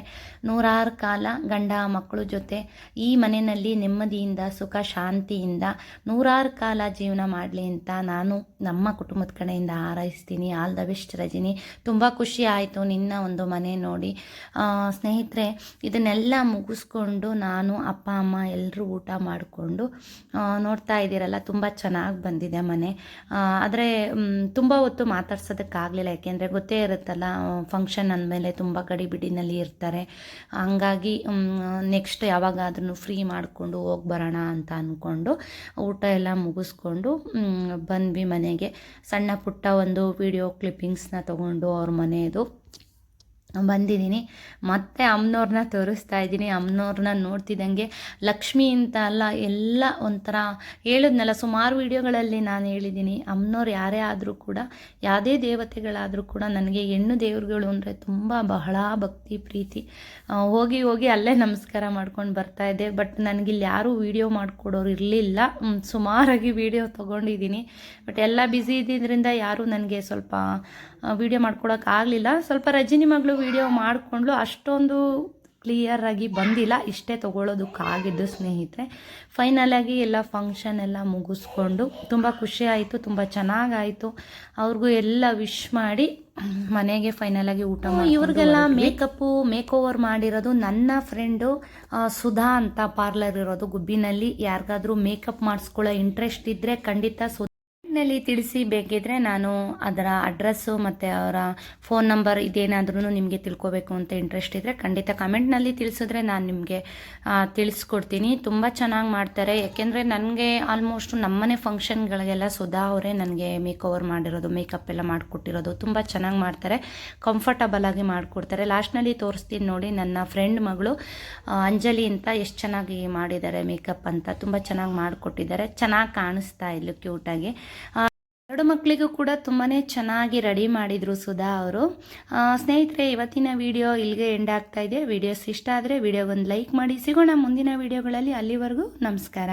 Speaker 1: ನೂರಾರು ಕಾಲ ಗಂಡ ಮಕ್ಕಳ ಜೊತೆ ಈ ಮನೆಯಲ್ಲಿ ನೆಮ್ಮದಿಯಿಂದ, ಸುಖ ಶಾಂತಿಯಿಂದ ನೂರಾರು ಕಾಲ ಜೀವನ ಮಾಡಲಿ ಅಂತ ನಾನು ನಮ್ಮ ಕುಟುಂಬದ ಕಡೆಯಿಂದ ಹಾರೈಸ್ತೀನಿ. All the best Rajini. ತುಂಬ ಖುಷಿ ಆಯಿತು ನಿನ್ನ ಒಂದು ಮನೆ ನೋಡಿ. ಸ್ನೇಹಿತರೆ, ಇದನ್ನೆಲ್ಲ ಮುಗಿಸ್ಕೊಂಡು ನಾನು ಅಪ್ಪ, ಅಮ್ಮ ಎಲ್ಲರೂ ಊಟ ಮಾಡಿಕೊಂಡು ನೋಡ್ತಾ ಇದ್ದೀರಲ್ಲ, ತುಂಬ ಚೆನ್ನಾಗಿ ಬಂದಿದೆ ಮನೆ. ಆದರೆ ತುಂಬ ಹೊತ್ತು ಮಾತಾಡ್ಸೋದಕ್ಕಾಗಲಿಲ್ಲ ಯಾಕೆಂದರೆ ಗೊತ್ತೇ ಇರುತ್ತಲ್ಲ ಫಂಕ್ಷನ್ ಅಂದಮೇಲೆ ತುಂಬ ಗಡಿಬಿಡಿನಲ್ಲಿ ಇರ್ತಾರೆ. ಹಂಗಾಗಿ ನೆಕ್ಸ್ಟ್ ಯಾವಾಗಾದ್ರೂ ಫ್ರೀ ಮಾಡಿಕೊಂಡು ಹೋಗಿ ಬರೋಣ ಅಂತ ಅಂದ್ಕೊಂಡು ಊಟ ಎಲ್ಲ ಮುಗಿಸ್ಕೊಂಡು ಬಂದ್ವಿ ಮನೆಗೆ. ಸಣ್ಣ ಪುಟ್ಟ ಒಂದು ವಿಡಿಯೋ ಕ್ಲಿಪ್ಪಿಂಗ್ಸ್ನ ತೊಗೊಂಡು ಅವ್ರ ಮನೆಯದು ಬಂದಿದ್ದೀನಿ. ಮತ್ತೆ ಅಮ್ಮನವ್ರನ್ನ ತೋರಿಸ್ತಾ ಇದ್ದೀನಿ. ಅಮ್ಮನವ್ರನ್ನ ನೋಡ್ತಿದ್ದಂಗೆ ಲಕ್ಷ್ಮಿ ಅಂತ ಅಲ್ಲ, ಎಲ್ಲ ಒಂಥರ ಹೇಳಿದ್ನಲ್ಲ. ಸುಮಾರು ವಿಡಿಯೋಗಳಲ್ಲಿ ನಾನು ಹೇಳಿದ್ದೀನಿ. ಅಮ್ಮನವ್ರು ಯಾರೇ ಆದರೂ ಕೂಡ, ಯಾವುದೇ ದೇವತೆಗಳಾದರೂ ಕೂಡ ನನಗೆ ಹೆಣ್ಣು ದೇವ್ರುಗಳು ಅಂದರೆ ತುಂಬ ಬಹಳ ಭಕ್ತಿ, ಪ್ರೀತಿ. ಹೋಗಿ ಹೋಗಿ ಅಲ್ಲೇ ನಮಸ್ಕಾರ ಮಾಡ್ಕೊಂಡು ಬರ್ತಾ ಇದ್ದೆ. ಬಟ್ ನನಗಿಲ್ಲಿ ಯಾರೂ ವೀಡಿಯೋ ಮಾಡಿಕೊಡೋರು ಇರಲಿಲ್ಲ. ಸುಮಾರಾಗಿ ವಿಡಿಯೋ ತೊಗೊಂಡಿದ್ದೀನಿ. ಬಟ್ ಎಲ್ಲ ಬ್ಯುಸಿ ಇದ್ದಿದ್ದರಿಂದ ಯಾರೂ ನನಗೆ ಸ್ವಲ್ಪ ವಿಡಿಯೋ ಮಾಡ್ಕೊಡೋಕ್ಕಾಗಲಿಲ್ಲ ಸ್ವಲ್ಪ ರಜಿನಿ ಮಗಳು ವೀಡಿಯೋ ಮಾಡಿಕೊಂಡ್ಲು ಅಷ್ಟೊಂದು ಕ್ಲಿಯರಾಗಿ ಬಂದಿಲ್ಲ. ಇಷ್ಟೇ ತೊಗೊಳೋದಕ್ಕಾಗಿದ್ದು ಸ್ನೇಹಿತರೆ ಫೈನಲಾಗಿ ಎಲ್ಲ ಫಂಕ್ಷನ್ ಎಲ್ಲ ಮುಗಿಸ್ಕೊಂಡು ತುಂಬ ಖುಷಿ ಆಯಿತು ತುಂಬ ಚೆನ್ನಾಗಾಯಿತು. ಅವ್ರಿಗೂ ಎಲ್ಲ ವಿಶ್ ಮಾಡಿ ಮನೆಗೆ ಫೈನಲಾಗಿ ಊಟ ಇವ್ರಿಗೆಲ್ಲ ಮೇಕಪ್ಪು ಮೇಕ್ ಓವರ್ ಮಾಡಿರೋದು ನನ್ನ ಫ್ರೆಂಡು ಸುಧಾ ಅಂತ ಪಾರ್ಲರ್ ಇರೋದು ಗುಬ್ಬಿನಲ್ಲಿ. ಯಾರಿಗಾದ್ರೂ ಮೇಕಪ್ ಮಾಡಿಸ್ಕೊಳ್ಳೋ ಇಂಟ್ರೆಸ್ಟ್ ಇದ್ದರೆ ಖಂಡಿತ ಸುಧಾ ನಲ್ಲಿ ತಿಳಿಸಿ ಬೇಕಿದ್ರೆ ನಾನು ಅದರ ಅಡ್ರೆಸ್ಸು ಮತ್ತು ಅವರ ಫೋನ್ ನಂಬರ್ ಇದೇನಾದ್ರೂ ನಿಮಗೆ ತಿಳ್ಕೊಬೇಕು ಅಂತ ಇಂಟ್ರೆಸ್ಟ್ ಇದ್ದರೆ ಖಂಡಿತ ಕಮೆಂಟ್ನಲ್ಲಿ ತಿಳಿಸಿದ್ರೆ ನಾನು ನಿಮಗೆ ತಿಳಿಸ್ಕೊಡ್ತೀನಿ. ತುಂಬ ಚೆನ್ನಾಗಿ ಮಾಡ್ತಾರೆ. ಯಾಕೆಂದರೆ ನನಗೆ ಆಲ್ಮೋಸ್ಟ್ ನಮ್ಮನೆ ಫಂಕ್ಷನ್ಗಳಿಗೆಲ್ಲ ಸುಧಾ ಅವರೇ ನನಗೆ ಮೇಕ್ ಓವರ್ ಮಾಡಿರೋದು ಮೇಕಪ್ ಎಲ್ಲ ಮಾಡಿಕೊಟ್ಟಿರೋದು. ತುಂಬ ಚೆನ್ನಾಗಿ ಮಾಡ್ತಾರೆ. ಕಂಫರ್ಟಬಲ್ ಆಗಿ ಮಾಡಿಕೊಡ್ತಾರೆ. ಲಾಸ್ಟ್ನಲ್ಲಿ ತೋರಿಸ್ತೀನಿ ನೋಡಿ ನನ್ನ ಫ್ರೆಂಡ್ ಮಗಳು ಅಂಜಲಿ ಅಂತ ಎಷ್ಟು ಚೆನ್ನಾಗಿ ಮಾಡಿದ್ದಾರೆ ಮೇಕಪ್ ಅಂತ. ತುಂಬ ಚೆನ್ನಾಗಿ ಮಾಡಿಕೊಟ್ಟಿದ್ದಾರೆ. ಚೆನ್ನಾಗಿ ಕಾಣಿಸ್ತಾ ಇದ್ಲು ಕ್ಯೂಟಾಗಿ ಎರಡು ಮಕ್ಕಳಿಗೂ ಕೂಡ ತುಂಬಾ ಚೆನ್ನಾಗಿ ರೆಡಿ ಮಾಡಿದರು ಸುಧಾ ಅವರು. ಸ್ನೇಹಿತರೆ, ಇವತ್ತಿನ ವಿಡಿಯೋ ಇಲ್ಲಿಗೆ ಎಂಡ್ ಆಗ್ತಾ ಇದೆ. ವಿಡಿಯೋಸ್ ಇಷ್ಟ ಆದರೆ ವಿಡಿಯೋಗೊಂದು ಲೈಕ್ ಮಾಡಿ. ಸಿಗೋಣ ಮುಂದಿನ ವಿಡಿಯೋಗಳಲ್ಲಿ ಅಲ್ಲಿವರೆಗೂ ನಮಸ್ಕಾರ.